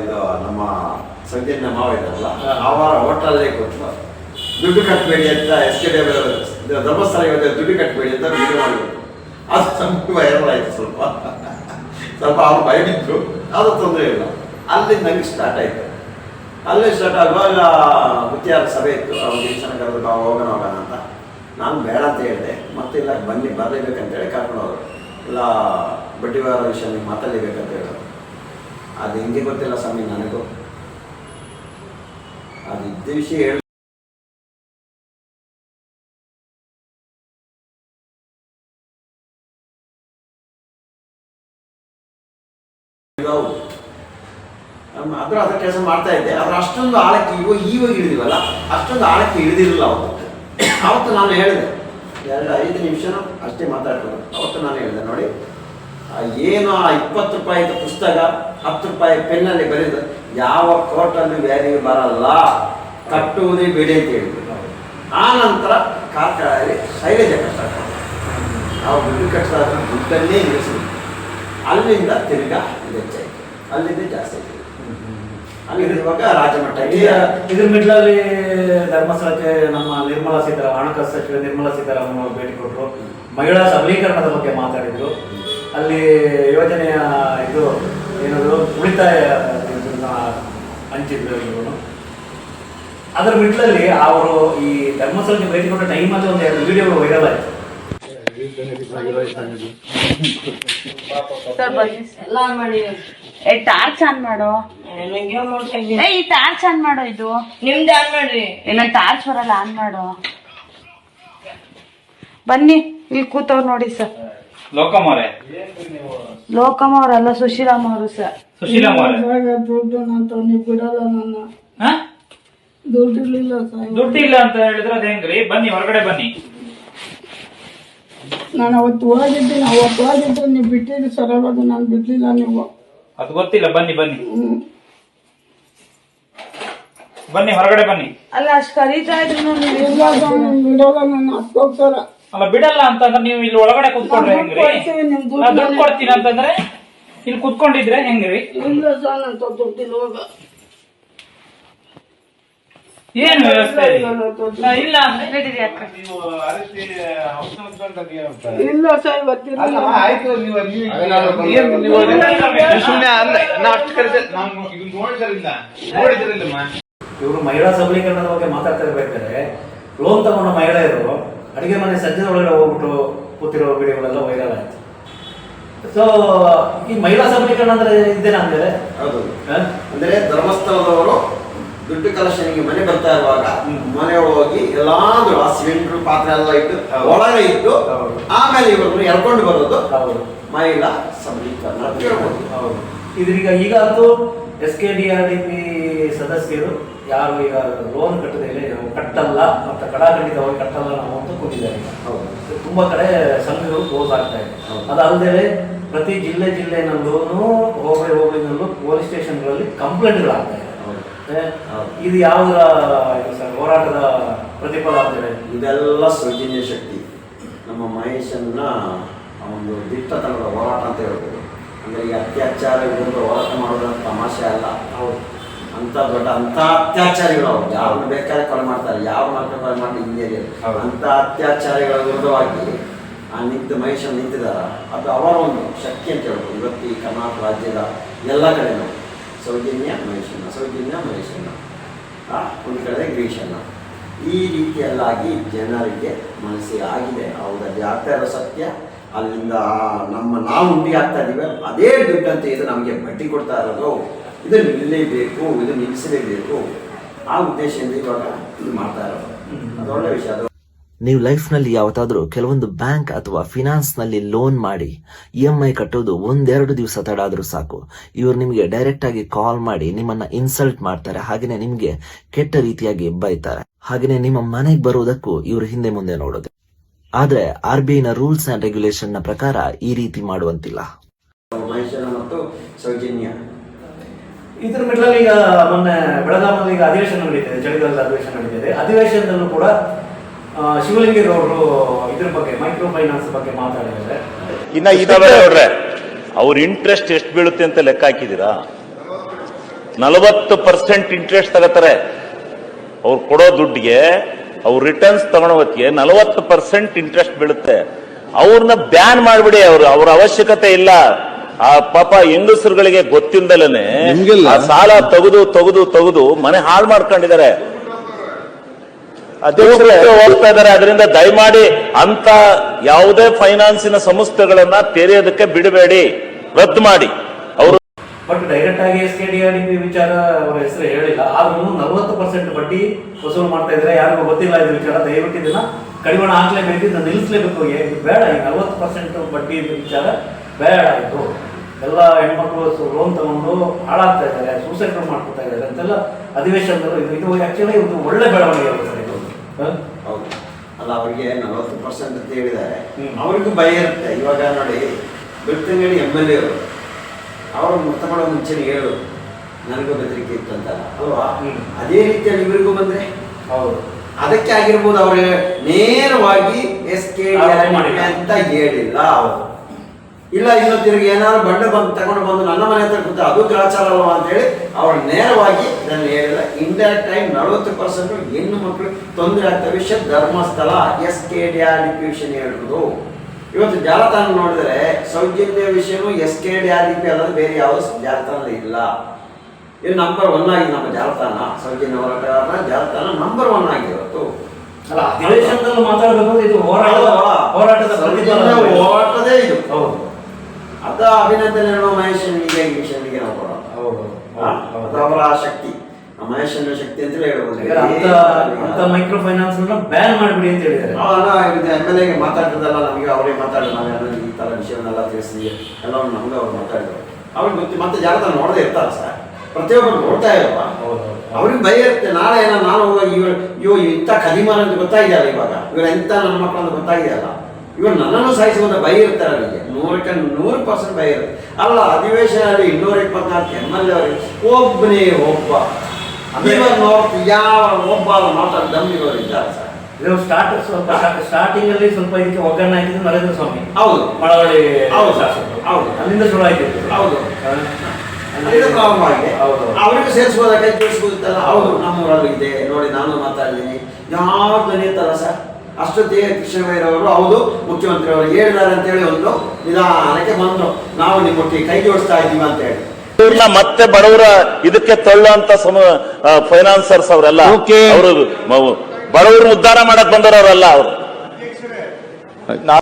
[SPEAKER 2] ಇದು ನಮ್ಮ ಸಂಜೆ ಮಾವ ಇದ್ದಾರಲ್ಲ ಅವರ ಹೋಟೆಲ್ಲೇ ಕೊಟ್ಟು ದುಡ್ಡು ಕಟ್ಟಬೇಡಿ ಅಂತ ಎಸ್ ಕೆ ಧರ್ಮಸ್ಥಳ ಇವತ್ತು ದುಡ್ಡು ಕಟ್ಟಬೇಡಿ ಅಂತ ವಿಡಿಯೋ ಮಾಡಿಬಿಟ್ಟು ಅದು ಸ್ವಲ್ಪ ವೈರಲ್ ಆಯಿತು ಸ್ವಲ್ಪ. ಸ್ವಲ್ಪ ಅವ್ರು ಭಯ ಬಿದ್ದರು ಅದು ತೊಂದರೆ ಇಲ್ಲ. ಅಲ್ಲಿ ನನಗೆ ಸ್ಟಾರ್ಟ್ ಆಯಿತು. ಅಲ್ಲೇ ಸ್ಟಾರ್ಟ್ ಆಗುವಾಗ ಮುತ್ಯಾರ ಸಭೆ ಇತ್ತು. ಅವ್ರು ಕರೆದು ನಾವು ಹೋಗೋಣ ಹೋಗೋಣ ಅಂತ. ನಾನು ಬೇಡ ಅಂತ ಹೇಳಿದೆ. ಮತ್ತೆ ಇಲ್ಲ ಬನ್ನಿ, ಬರಲೇಬೇಕಂತೇಳಿ ಕರ್ಕೊಂಡು ಹೋದ್ರು ಇಲ್ಲ, ಬಡ್ಡಿ ವ್ಯವಹಾರ ವಿಷಯ ನೀವು ಮಾತಾಡಲೇಬೇಕಂತ ಹೇಳೋರು ಅದು ಹೆಂಗೆ ಗೊತ್ತಿಲ್ಲ ಸ್ವಾಮಿ, ನನಗೂ. ಅದು ಇದ್ದ ವಿಷಯ ಹೇಳಿ ಆದ್ರೂ ಅದರ ಕೆಲಸ ಮಾಡ್ತಾ ಇದ್ದೆ. ಆದ್ರೆ ಅಷ್ಟೊಂದು ಆಳಕ್ಕೆ ಇವಾಗ ಇವಾಗ ಇಳಿದಿವಲ್ಲ ಅಷ್ಟೊಂದು ಆಳಕ್ಕೆ ಇಳಿದಿರಲಿಲ್ಲ ಅವತ್ತು. ಅವತ್ತು ನಾನು ಹೇಳಿದೆ, ಎರಡು ಐದು ನಿಮಿಷನೂ ಅಷ್ಟೇ ಮಾತಾಡ್ಕೊಂಡು ಅವತ್ತು ನಾನು ಹೇಳಿದೆ, ನೋಡಿ ಏನು ಆ ಇಪ್ಪತ್ತು ರೂಪಾಯಿದ ಪುಸ್ತಕ, ಹತ್ತು ರೂಪಾಯಿ ಪೆನ್ನಲ್ಲಿ ಬರೆದು, ಯಾವ ಕೋರ್ಟಲ್ಲಿ ವ್ಯಾಲ್ಯೂ ಬರಲ್ಲ, ಕಟ್ಟುವುದೇ ಬೇಡಿ ಅಂತ ಹೇಳಿದ್ರು. ಆ ನಂತರ ಕಾರ್ಕಳದಲ್ಲಿ ಶೈಲೇಜ ಕಟ್ಟ ನಾವು ದುಡ್ಡು ಕಟ್ಟಿದ ದುಡ್ಡನ್ನೇ ನಿಲ್ಲಿಸಿದ್ವಿ ಅಲ್ಲಿಂದ ತಿರ್ಗಾ ಹೆಚ್ಚಾಯ್ತು ಅಲ್ಲಿಂದ ಜಾಸ್ತಿ ಆಯ್ತು ರಾಜಮಟ್ಟಕ್ಕೆ
[SPEAKER 1] ಈಗ ಇದ್ರ ಮಿಡ್ಲಲ್ಲಿ ಧರ್ಮಸ್ಥಳಕ್ಕೆ ನಮ್ಮ ನಿರ್ಮಲಾ ಸೀತಾರಾಮನ್, ಹಣಕಾಸು ಸಚಿವೆ ನಿರ್ಮಲಾ ಸೀತಾರಾಮನ್ ಅವರು ಭೇಟಿ ಕೊಟ್ಟರು ಮಹಿಳಾ ಸಬಲೀಕರಣದ ಬಗ್ಗೆ ಮಾತಾಡಿದ್ರು. ಅಲ್ಲಿ ಯೋಜನೆಯ ಇದು ಏನದು ಉಳಿತಾಯ ಹಂಚಿದ್ರು ಇವರು ಅದರ ಮಿಡ್ಲಲ್ಲಿ ಅವರು ಈ ಧರ್ಮಸ್ಥಳಕ್ಕೆ ಭೇಟಿ ಕೊಟ್ಟ ಟೈಮಲ್ಲಿ ಒಂದು ಎರಡು ವಿಡಿಯೋಗಳು ವೈರಲ್ ಆಯ್ತು.
[SPEAKER 5] ಏ ಟಾರ್ಚ್ ಆನ್ ಮಾಡೋ. ಏ ಈ ಟಾರ್ಚ್ ಆನ್ ಮಾಡೋ ಇದು.
[SPEAKER 6] ನಿಮ್ದು ಆನ್ ಮಾಡ್ರಿ.
[SPEAKER 5] ಏನೋ ಟಾರ್ಚ್ ಬರಲ್ಲ ಆನ್ ಮಾಡೋ. ಬನ್ನಿ ಇಲ್ಲಿ ಕೂತವ್ರು ನೋಡಿ ಸರ್
[SPEAKER 7] ಲೋಕಮಾರೆ
[SPEAKER 5] ಲೋಕಮ್ಮ ಅವರಲ್ಲ ಸುಶೀಲಮ್ಮ ಅವರು ಸರ್
[SPEAKER 7] ಸುಶೀಲಮ್ಮ ಅವರೇ.
[SPEAKER 6] ದುಡ್ಡು ನಾನು ನೀವು ಬಿಡಲ್ಲ ನನ್ನ.
[SPEAKER 7] ಹಾ?
[SPEAKER 6] ದುಡ್ಡು ಇರ್ಲಿಲ್ಲ ಸರ್
[SPEAKER 7] ದುಡ್ಡಿಲ್ಲ ಅಂತ ಹೇಳಿದ್ರೆ ಅದ್ ಬನ್ನಿ ಹೊರಗಡೆ ಬನ್ನಿ.
[SPEAKER 6] ನಾನು ಅವತ್ತು ಹೋಗಿದ್ದೀನಿ ಅವತ್ತು ಹೋಗಿದ್ದು ನೀವು ಬಿಟ್ಟಿದ್ದು ಸರಿಯಾಗೋದು ನಾನು ಬಿಡ್ಲಿಲ್ಲ ನೀವು.
[SPEAKER 7] ಅದು ಗೊತ್ತಿಲ್ಲ ಬನ್ನಿ ಬನ್ನಿ.
[SPEAKER 6] ಹ್ಮ್.
[SPEAKER 7] ಬನ್ನಿ ಹೊರಗಡೆ ಬನ್ನಿ.
[SPEAKER 5] ಅಲ್ಲ ಅಷ್ಟು ಕರೀತಾ ಇದ್ರು
[SPEAKER 6] ಇಲ್ಲ ನೀವು ಬಿಡಲ್ಲ ನನ್ನ
[SPEAKER 7] ಅಲ್ಲ ಬಿಡಲ್ಲ ಅಂತಂದ್ರೆ ನೀವು ಇಲ್ಲಿ ಒಳಗಡೆ ಕುತ್ಕೊಂಡ್ರೆ ಹೆಂಗ್ರಿ?
[SPEAKER 6] ಕೊಡ್ತೀವಿ ನಿಮ್ ದುಡ್ಡು
[SPEAKER 7] ನಾ ದುಡ್ಡು ಕೊಡ್ತೀನಿ ಅಂತಂದ್ರೆ ಇಲ್ಲಿ ಕುತ್ಕೊಂಡಿದ್ರೆ ಹೆಂಗ್ರಿ?
[SPEAKER 6] ಇಲ್ಲ ಸರ್ ನನ್ನ ದುಡ್ಡಿಲ್ಲ ಹೋಗ.
[SPEAKER 7] ಏನ್ ವ್ಯವಸ್ಥೆ ಇಲ್ಲ. ಅಂದ್ರೆ
[SPEAKER 5] ಅಕ್ಕ.
[SPEAKER 6] ಇಲ್ಲ ಸರ್ ಇವತ್ತಿಲ್ಲ
[SPEAKER 1] ಇವರು ಮಹಿಳಾ ಸಬಲೀಕರಣದ ಬಗ್ಗೆ ಮಾತಾಡ್ತಾ ಇರ್ಬೇಕಾದ್ರೆ ಲೋನ್ ತಗೊಂಡ ಮಹಿಳೆಯರು ಅಡಿಗೆ ಮನೆ ಸಜ್ಜನ ಒಳಗಡೆ ಹೋಗ್ಬಿಟ್ಟು ಕೂತಿರೋ ವಿಡಿಯೋಗಳೆಲ್ಲ ವೈರಲ್ ಆಯ್ತು. ಸೊ ಈ ಮಹಿಳಾ ಸಬಲೀಕರಣ ಅಂದ್ರೆ ಇದೇನಾ ಅಂದ್ರೆ
[SPEAKER 2] ಹೌದು. ಅಂದ್ರೆ ಧರ್ಮಸ್ಥಳದವರು ದುಡ್ಡು ಕಲೆಕ್ಷನ್ಗೆ ಮನೆ ಬರ್ತಾ ಇರುವಾಗ ಮನೆಯೊಳಗೋಗಿ ಹೋಗಿ ಎಲ್ಲಾದ್ರೂ ಆ ಸಿಲಿಂಡರ್ ಪಾತ್ರೆ ಎಲ್ಲ ಇಟ್ಟು. ಒಳಗೆ ಇಟ್ಟು ಆಮೇಲೆ ಇವ್ರನ್ನ ಎಳ್ಕೊಂಡು ಬರೋದು
[SPEAKER 1] ಹೌದು.
[SPEAKER 2] ಮಹಿಳಾ ಸಬಲೀಕರಣ
[SPEAKER 1] ಹೌದು. ಇದ್ರೀಗ ಈಗ ಅಂತೂ S K D R D P ಸದಸ್ಯರು ಯಾರು ಈಗ ಲೋನ್ ಕಟ್ಟದೇ ಕಟ್ಟಲ್ಲ ಮತ್ತು ಕಡಾಖಂಡಿತವಾಗಿ ಕಟ್ಟಲ್ಲ ನಾವು ಅಂತ ಕೂತಿದ್ದಾರೆ
[SPEAKER 2] ಹೌದು.
[SPEAKER 1] ತುಂಬಾ ಕಡೆ ಸಂಘಗಳು ಕ್ಲೋಸ್ ಆಗ್ತಾ ಇದೆ. ಅದಲ್ಲದೆ ಪ್ರತಿ ಜಿಲ್ಲೆ ಜಿಲ್ಲೆನಲ್ಲೂ ಹೋಬಳಿ ಹೋಬಳಿನಲ್ಲೂ ಪೊಲೀಸ್ ಸ್ಟೇಷನ್ಗಳಲ್ಲಿ ಕಂಪ್ಲೇಂಟ್ಗಳಾಗ್ತಾ ಇದೆ. ಇದು ಯಾವುದರ ಸರ್ ಹೋರಾಟದ ಪ್ರತಿಫಲ ಅಂತೇಳಿ
[SPEAKER 2] ಇದೆಲ್ಲ ಸೌಜನ್ಯ ಶಕ್ತಿ. ನಮ್ಮ ಮಹೇಶನ್ನ ಒಂದು ದಿಟ್ಟತನದ ಹೋರಾಟ ಅಂತ ಹೇಳ್ಬೋದು. ಅಂದರೆ ಈ ಅತ್ಯಾಚಾರ ವಿರುದ್ಧ ಹೋರಾಟ ಮಾಡೋದಂತ ತಮಾಷೆ ಅಲ್ಲ.
[SPEAKER 1] ಹೌದು.
[SPEAKER 2] ಅಂತ ದೊಡ್ಡ ಅಂತ ಅತ್ಯಾಚಾರಿಗಳು ಅವ್ರು. ಯಾರನ್ನು ಬೇಕಾದ್ರೆ ಕೊಲೆ ಮಾಡ್ತಾರೆ ಯಾವ ಮಾತ್ರ ಕೊಲೆ ಮಾಡಿ ಹಿಂದೆ.
[SPEAKER 7] ಅಂಥ
[SPEAKER 2] ಅಂತ ಅತ್ಯಾಚಾರಿಗಳ ವಿರುದ್ಧವಾಗಿ ಆ ನಿಂತು ಮಹೇಶನ್ ನಿಂತಿದ್ದಾರೆ ಅದು ಅವರ ಒಂದು ಶಕ್ತಿ ಅಂತ ಹೇಳ್ಬೋದು. ಇವತ್ತು ಈ ಕರ್ನಾಟಕ ರಾಜ್ಯದ ಎಲ್ಲ ಕಡೆನೂ. ಸೌಜನ್ಯ ಮಹೇಶನ್ನ ಸೌಜನ್ಯ ಮಹೇಶನ್ನ ಆ, ಒಂದು ಕಡೆ ಗ್ರೀಶನ ಈ ರೀತಿಯಲ್ಲಾಗಿ ಜನರಿಗೆ ಮನಸ್ಸಿಗೆ ಆಗಿದೆ. ಹೌದಲ್ಲಿ ಆಗ್ತಾ ಇರೋ ಸತ್ಯ? ಅಲ್ಲಿಂದ ನಮ್ಮ ನಾವು ಉಂಡಿ ಆಗ್ತಾ ಇದೀವಿ? ಅದೇ ದುಡ್ಡಂತೆ ಇದು ನಮಗೆ ಬಡ್ಡಿ ಕೊಡ್ತಾ ಇರೋದು. ಇದು ನಿಲ್ಲಲೇಬೇಕು ಇದು ನಿಲ್ಲಿಸಲೇಬೇಕು. ಆ ಉದ್ದೇಶದಿಂದ ಇವಾಗ ಇದು ಮಾಡ್ತಾ ಇರೋದು. ಅದೊಳ್ಳೆ ವಿಷಯ. ಅದು
[SPEAKER 8] ನೀವು ಲೈಫ್ನಲ್ಲಿ ಯಾವತ್ತಾದ್ರೂ ಕೆಲವೊಂದು ಬ್ಯಾಂಕ್ ಅಥವಾ ಫಿನಾನ್ಸ್ನಲ್ಲಿ ಲೋನ್ ಮಾಡಿ ಇ ಎಂ ಐ ಕಟ್ಟೋದು ಒಂದೆರಡು ದಿವಸ ತಡ ಆದ್ರೂ ಸಾಕು. ಇವರು ನಿಮಗೆ ಡೈರೆಕ್ಟ್ ಆಗಿ ಕಾಲ್ ಮಾಡಿ ನಿಮ್ಮನ್ನ ಇನ್ಸಲ್ಟ್ ಮಾಡ್ತಾರೆ. ಹಾಗೆಯೇ ನಿಮಗೆ ಕೆಟ್ಟ ರೀತಿಯಾಗಿ ಬೈತಾರೆ. ಹಾಗೆಯೇ ನಿಮ್ಮ ಮನೆಗೆ ಬರುವುದಕ್ಕೂ ಇವರು ಹಿಂದೆ ಮುಂದೆ ನೋಡೋದು. ಆದ್ರೆ ಆರ್ ಬಿ ಐನ ರೂಲ್ಸ್ ಅಂಡ್ ರೆಗ್ಯುಲೇಷನ್ನ ಪ್ರಕಾರ ಈ ರೀತಿ ಮಾಡುವಂತಿಲ್ಲ.
[SPEAKER 2] ಮಹೇಶನ ಮತ್ತು ಸೌಜನ್ಯ.
[SPEAKER 1] ಇದ್ರ ಮಿಡ್ಲಲ್ಲಿ ಈಗ ಮೊನ್ನೆ ಬೆಳಗಾವಿಯಲ್ಲಿ ಈಗ ಅಧಿವೇಶನ ನಡೀತಿದೆ ಚಳಿಗಾಲದ ಅಧಿವೇಶನ ನಡೀತಿದೆ ಅಧಿವೇಶನದಲ್ಲೂ ಕೂಡ ಶಿವಲಿಂಗೇಗೌಡರು ಇದ್ರ ಬಗ್ಗೆ ಮೈಕ್ರೋ ಫೈನಾನ್ಸ್ ಬಗ್ಗೆ ಮಾತಾಡಿದ್ದಾರೆ.
[SPEAKER 9] ಇನ್ನ ಇದಾವೆ ನೋಡ್ರೆ. ಅವ್ರ ಇಂಟ್ರೆಸ್ಟ್ ಎಷ್ಟು ಬೀಳುತ್ತೆ ಅಂತ ಲೆಕ್ಕ ಹಾಕಿದಿರಾ ನಲವತ್ತು ಪರ್ಸೆಂಟ್ ಇಂಟ್ರೆಸ್ಟ್ ತಗೋತಾರೆ. ಅವ್ರು ಕೊಡೋ ದುಡ್ಡಿಗೆ ಅವ್ರ ರಿಟರ್ನ್ಸ್ ತಗೊಳೋ ಹೊತ್ತಿಗೆ ನಲವತ್ತು ಪರ್ಸೆಂಟ್ ಇಂಟ್ರೆಸ್ಟ್ ಬೀಳುತ್ತೆ. ಅವ್ರನ್ನ ಬ್ಯಾನ್ ಮಾಡ್ಬಿಡಿ ಅವ್ರು ಅವ್ರ ಅವಶ್ಯಕತೆ ಇಲ್ಲ. ಆ ಪಾಪ ಹೆಂಗಸರುಗಳಿಗೆ ಗೊತ್ತಿಲ್ದಲೇನೆ ಆ ಸಾಲ ತೆಗೆದು ತೆಗೆದು ತೆಗೆದು ಮನೆ ಹಾಳು ಮಾಡ್ಕೊಂಡಿದ್ದಾರೆ. ಹೋಗ್ತಾ ಇದ್ದಾರೆ. ಅದರಿಂದ ದಯಮಾಡಿ ಅಂತ ಯಾವುದೇ ಫೈನಾನ್ಸಿನ ಸಂಸ್ಥೆಗಳನ್ನ ತೆರೆಯೋದಕ್ಕೆ ಬಿಡಬೇಡಿ. ರದ್ದು ಮಾಡಿ. ಅವರು
[SPEAKER 1] ಬಟ್ ಡೈರೆಕ್ಟ್ ಆಗಿ S K D R D P ವಿಚಾರ ಅವರ ಹೆಸರು ಹೇಳಿಲ್ಲ. ಆದ್ರೂ ನಲವತ್ತು ಪರ್ಸೆಂಟ್ ಬಡ್ಡಿ ವಸೂಲು ಮಾಡ್ತಾ ಇದ್ರೆ ಯಾರಿಗೂ ಗೊತ್ತಿಲ್ಲ ಇದು ವಿಚಾರ. ದಯವಿಟ್ಟು ಇದನ್ನ ಕಡಿಮೆ ಹಾಕ್ಲೇಬೇಕು. ಇದನ್ನ ನಿಲ್ಲಿಸ್ಲೇಬೇಕು. ಬೇಡ. ಈ ನಲವತ್ತು ಪರ್ಸೆಂಟ್ ಬಡ್ಡಿ ವಿಚಾರ ಬೇಡ ಇದು. ಎಲ್ಲ ಹೆಣ್ಮಕ್ಳು ಲೋನ್ ತಗೊಂಡು ಹಾಳಾಗ್ತಾ ಇದ್ದಾರೆ. ಸೂಸೈಡ್ ಮಾಡ್ಕೊತಾ ಇದ್ದಾರೆ ಅಂತೆಲ್ಲ ಅಧಿವೇಶನದಲ್ಲೂ ಇದು ಇದು ಆಕ್ಚುಲಿ ಇದು ಒಳ್ಳೆ ಬೆಳವಣಿಗೆ ಹ?
[SPEAKER 2] ಹೌದು. ಅಲ್ಲ ಅವರಿಗೆ ನಲವತ್ತು ಪರ್ಸೆಂಟ್ ಅಂತ ಹೇಳಿದ್ದಾರೆ. ಅವ್ರಿಗೂ ಭಯ ಇರುತ್ತೆ. ಇವಾಗ ನೋಡಿ ಬೆಳ್ತಂಗಡಿ ಎಂ ಎಲ್ ಎ ಅವರು ಅವರು ಮಾಡೋ ಮುಂಚೆನೆ ಹೇಳು ನನಗೂ ಬೆದರಿಕೆ ಇತ್ತು ಅಂತ
[SPEAKER 1] ಅಲ್ವಾ.
[SPEAKER 2] ಅದೇ ರೀತಿಯಲ್ಲಿ ಇವರಿಗೂ ಬಂದ್ರೆ?
[SPEAKER 1] ಹೌದು.
[SPEAKER 2] ಅದಕ್ಕೆ ಆಗಿರ್ಬೋದು ಅವರು ನೇರವಾಗಿ ಎಸ್ ಕೆ
[SPEAKER 1] ಅವ್ರು
[SPEAKER 2] ಅಂತ ಹೇಳಿಲ್ಲ. ಇಲ್ಲ ಇನ್ನು ತಿರುಗಿ ಏನಾದ್ರು ಬಂಡೆ ಬಂದು ತಗೊಂಡು ಬಂದು ನನ್ನ ಮನೆ ಹತ್ರ ಕೂತ ಅದು ಗ್ರಾಚಾರ ಅಲ್ವಾ ಅಂತ ಹೇಳಿ ಅವಳು ನೇರವಾಗಿ ಇದನ್ನು ಹೇಳಿಲ್ಲ ಇಂಡೈರೆಕ್ಟ್ ಆಗಿ ನಲವತ್ತು ಪರ್ಸೆಂಟ್ ಹೆಣ್ಣು ಮಕ್ಕಳು ತೊಂದರೆ ಆಗ್ತಾ ವಿಷಯ Dharmasthala S K D R ವಿಷಯ ಹೇಳುವುದು ಇವತ್ತು ಜಾಲತಾಣ ನೋಡಿದ್ರೆ Soujanya ವಿಷಯನು S K D R P ಅಲ್ಲದೆ ಬೇರೆ ಯಾವ ಜಾಲತಾಣ ಇಲ್ಲ. ಇದು ನಂಬರ್ ಒನ್ ಆಗಿದೆ ನಮ್ಮ ಜಾಲತಾಣ ಸೌಜನ್ಯ ಹೋರಾಟಗಾರನ ಜಾಲತಾಣ ನಂಬರ್ ಒನ್ ಆಗಿರೋದು
[SPEAKER 1] ಅಲ್ಲ ಅಧಿವೇಶನದಲ್ಲಿ ಮಾತಾಡಬೇಕು ಇದು ಹೋರಾಟ ಹೋರಾಟದ ಅಲ್ವಾ
[SPEAKER 2] ಹೋರಾಟದೇ ಇದು.
[SPEAKER 1] ಹೌದು.
[SPEAKER 2] ಅದ ಅಭಿನಂದನೆ ಹೇಳೋ ಮಹೇಶನಿಗೆ ವಿಷಯನಿಗೆ ನಾವು
[SPEAKER 1] ಹೌದು.
[SPEAKER 2] ಅದು ಅವರ ಶಕ್ತಿ ಆ ಮಹೇಶನ ಶಕ್ತಿ ಹೇಳ್ಬೋದು.
[SPEAKER 1] ಅಂತ ಅಂತ ಮೈಕ್ರೋ ಫೈನಾನ್ಸ್ ಬ್ಯಾನ್ ಮಾಡಿಬಿಡಿ ಅಂತ ಹೇಳಿದ್ದಾರೆ.
[SPEAKER 2] ಎಂ ಎಲ್ ಎಗೆ ಮಾತಾಡ್ತದಲ್ಲ ನಮಗೆ ಅವರೇ ಮಾತಾಡಿ ನಾವು ಈ ಥರ ವಿಷಯವನ್ನೆಲ್ಲ ತಿಳಿಸಿ ಎಲ್ಲವನ್ನು ನಮಗೆ ಅವ್ರು ಮಾತಾಡಿದ್ರು. ಅವ್ರಿಗೆ ಗೊತ್ತಿ ಮತ್ತೆ ಜಾಗದಲ್ಲಿ ನೋಡದೆ ಇರ್ತಾರೆ ಸರ್. ಪ್ರತಿಯೊಬ್ಬರು ನೋಡ್ತಾ
[SPEAKER 1] ಹೌದು.
[SPEAKER 2] ಅವ್ರಿಗೆ ಭಯ ಇರುತ್ತೆ. ನಾಳೆ ಏನೋ ನಾನು ಇವ್ರು ಇವ್ ಇಂಥ ಕದಿಮಾನ ಅಂತ ಗೊತ್ತಾಗಿದೆಯಲ್ಲ ಇವಾಗ. ಇವ್ರು ಎಂಥ ನನ್ನ ಮಕ್ಕಳು ಅಂತ ಗೊತ್ತಾಗಿದೆಯಲ್ಲ. ಇವ್ರು ನನ್ನನ್ನು ಸಾಯಿಸುವಂತ ಭಯ ಇರ್ತಾರೆ ಅವರಿಗೆ ನೂರಕ್ಕೆ ನೂರು ಪರ್ಸೆಂಟ್ ಭಯ ಇರುತ್ತೆ. ಅಲ್ಲ ಅಧಿವೇಶನದಲ್ಲಿ ಇನ್ನೂರ ಇಪ್ಪತ್ನಾಲ್ಕು ಎಂ ಎಲ್ ಎ ಅವರಿಗೆ ಒಬ್ಬನೇ ಒಬ್ಬ ನೋಡ್ತು ಯಾವ ಒಬ್ಬ ಮಾತಾಡಿ ದಮ್ಮಿರೋರು ಇದ್ದಾರೆ ಸರ್.
[SPEAKER 1] ಇದು ಸ್ಟಾರ್ಟ್ ಸ್ವಲ್ಪ ಸ್ಟಾರ್ಟಿಂಗ್ ಅಲ್ಲಿ ಸ್ವಲ್ಪ ಇದಕ್ಕೆ ಒಗ್ಗರಣೆ ಹಾಕಿದ್ರು ನರೇಂದ್ರ ಸ್ವಾಮಿ.
[SPEAKER 2] ಹೌದು.
[SPEAKER 1] ಮಳವಳ್ಳಿ
[SPEAKER 2] ಹೌದು.
[SPEAKER 1] ಶಾಸಕರು.
[SPEAKER 2] ಹೌದು.
[SPEAKER 1] ಅಲ್ಲಿಂದ ಶುರು ಆಯ್ತು
[SPEAKER 2] ಹೌದು. ಅವರಿಗೂ ಸೇರಿಸ್ಬೋದ ಕೈ ಜೋಡಿಸ್ಬೋದಿತ್ತಲ್ಲ? ಹೌದು. ನಮ್ಮೂರಲ್ಲಿ ಇದೆ. ನೋಡಿ ನಾನು ಮಾತಾಡಿದ್ದೀನಿ ಯಾರು ಧ್ವನಿ ಇತ್ತಲ್ಲ ಸರ್? ಅಷ್ಟೊತ್ತೇ ಕೃಷ್ಣವೈರವರು ಹೌದು ಮುಖ್ಯಮಂತ್ರಿ ಅವರು ಹೇಳಿದ್ದಾರೆ ಅಂತೇಳಿ ಒಂದು ನಿಧಾನಕ್ಕೆ ಬಂದ್ರು. ನಾವು ನಿಮ್ಮೊಟ್ಟಿಗೆ ಕೈ ಜೋಡಿಸ್ತಾ ಇದ್ದೀವಿ ಅಂತ ಹೇಳಿ.
[SPEAKER 9] ಇವ್ರನ್ನ ಮತ್ತೆ ಬಡವರ ಇದಕ್ಕೆ ತಳ್ಳುವಂತ ಸಮ ಫೈನಾನ್ಸರ್ಸ್ ಅವರೆಲ್ಲ. ಅವರು ಬಡವರನ್ನ ಉದ್ಧಾರ ಮಾಡಕ್ ಬಂದವರಲ್ಲ ಅವರು.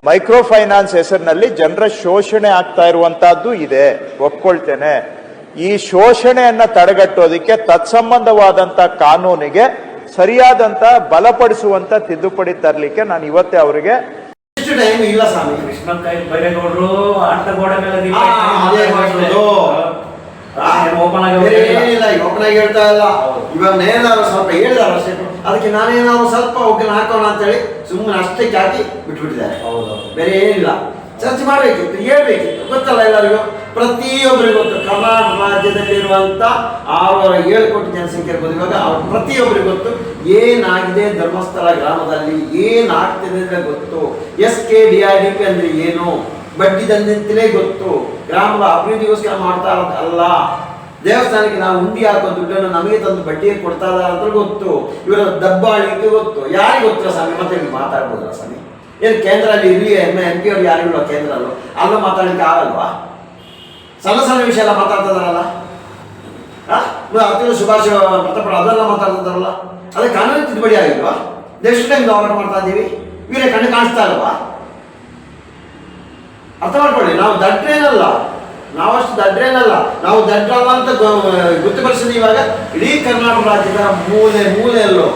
[SPEAKER 10] ಮೈಕ್ರೋ ಫೈನಾನ್ಸ್ ಹೆಸರಿನಲ್ಲಿ ಜನರ ಶೋಷಣೆ ಆಗ್ತಾ ಇರುವಂತಹದ್ದು ಇದೆ. ಒಪ್ಕೊಳ್ತೇನೆ. ಈ ಶೋಷಣೆಯನ್ನ ತಡೆಗಟ್ಟೋದಿಕ್ಕೆ ತತ್ಸಂಬಂಧವಾದಂತ ಕಾನೂನಿಗೆ ಸರಿಯಾದಂತ ಬಲಪಡಿಸುವಂತ ತಿದ್ದುಪಡಿ ತರಲಿಕ್ಕೆ ನಾನು ಇವತ್ತೇ ಅವರಿಗೆ
[SPEAKER 2] ಇಲ್ಲ ಸ್ವಾಮಿ?
[SPEAKER 1] ಕೃಷ್ಣ ಕೈ ಬೈರೇಗೌಡರು ಆಟ ಗೋಡೆ ಮೇಲೆ. ಓಪನ್ ಆಗಿ
[SPEAKER 2] ಹೇಳ್ತಾ ಇಲ್ಲ. ಇವಾಗ ನೇನಾದ್ರು ಸ್ವಲ್ಪ ಹೇಳಿದಾರ ಅಷ್ಟೇ. ಅದಕ್ಕೆ ನಾನೇನಾದ್ರು ಸ್ವಲ್ಪ ಒಗ್ಗನ ಹಾಕೋಣ ಅಂತೇಳಿ ಸುಮ್ಮನೆ ಅಷ್ಟಕ್ಕೆ ಹಾಕಿ ಬಿಟ್ಬಿಟ್ಟಿದ್ದಾರೆ.
[SPEAKER 1] ಹೌದು.
[SPEAKER 2] ಬೇರೆ ಏನಿಲ್ಲ. ಚರ್ಚೆ ಮಾಡಬೇಕಿತ್ತು ಹೇಳ್ಬೇಕಿತ್ತು ಗೊತ್ತಲ್ಲ ಎಲ್ಲರಿಗೂ? ಪ್ರತಿಯೊಬ್ಬರಿಗೂ ಗೊತ್ತು ಕರ್ನಾಟಕ ರಾಜ್ಯದಲ್ಲಿರುವಂತ ಆರೂವರೆ ಏಳು ಕೋಟಿ ಜನಸಂಖ್ಯೆ ಇರ್ಬೋದು ಇವಾಗ ಅವ್ರ ಪ್ರತಿಯೊಬ್ಬರಿಗೂ ಗೊತ್ತು ಏನಾಗಿದೆ ಧರ್ಮಸ್ಥಳ ಗ್ರಾಮದಲ್ಲಿ, ಏನಾಗ್ತಿದೆ ಅಂದ್ರೆ ಗೊತ್ತು. S K D R D P ಅಂದರೆ ಏನು? ಬಡ್ಡಿ ದಂಧೆಂತಲೇ ಗೊತ್ತು. ಗ್ರಾಮದ ಅಭಿವೃದ್ಧಿಗೋಸ್ಕರ ಮಾಡ್ತಾ ಇರೋದು ಅಲ್ಲ. ದೇವಸ್ಥಾನಕ್ಕೆ ನಾವು ಉಂಡಿ ಹಾಕೋ ದುಡ್ಡನ್ನು ನಮಗೆ ತಂದು ಬಡ್ಡಿಗೆ ಕೊಡ್ತಾ ಇದ್ದಾರೆ ಅಂತ ಗೊತ್ತು. ಇವರ ದಬ್ಬಾಳಿಕೆ ಗೊತ್ತು. ಯಾರಿಗೆ ಗೊತ್ತಿಲ್ಲ ಸ್ವಾಮಿ? ಮತ್ತೆ ನೀವು ಮಾತಾಡ್ಬೋದಲ್ಲ ಸ್ವಾಮಿ? ಏನು ಕೇಂದ್ರ ಅಲ್ಲಿ ಇರಲಿ ಎಂ ಎಂ ಪಿ ಅವ್ರು ಯಾರಿಗೂ ಕೇಂದ್ರ ಅಲ್ಲೋ ಅಲ್ಲೂ ಮಾತಾಡಲಿಕ್ಕೆ ಆಗಲ್ವಾ? ಸಣ್ಣ ಸಣ್ಣ ವಿಷಯ ಎಲ್ಲ ಮಾತಾಡ್ತಿದಾರಲ್ಲ? ಅತಿಥಿ ಸುಭಾಷ್ ಮತಪಡ ಅದೆಲ್ಲ ಮಾತಾಡ್ತಿದ್ದಾರಲ್ಲ ಅದೇ ಕಾನೂನು ತಿದ್ದುಪಡಿ ಆಗಿಲ್ವಾ? ಎಷ್ಟು ಟೈಮ್ ಮಾಡ್ತಾ ಇದ್ದೀವಿ ಇವರೇ ಕಣ್ಣು ಕಾಣಿಸ್ತಾ ಇಲ್ವಾ? ಅರ್ಥ ಮಾಡ್ಕೊಳ್ಳಿ, ನಾವು ದಡ್ರೇನಲ್ಲ. ನಾವಷ್ಟು ದಡ್ರೇನಲ್ಲ. ನಾವು ದಡ್ರಲ್ಲ ಅಂತ ಗೊತ್ತುಪಡಿಸಿದ ಇವಾಗ. ಇಡೀ ಕರ್ನಾಟಕ ರಾಜ್ಯದ ಮೂಲೆ, ಮೂಲೆಯಲ್ಲೂ.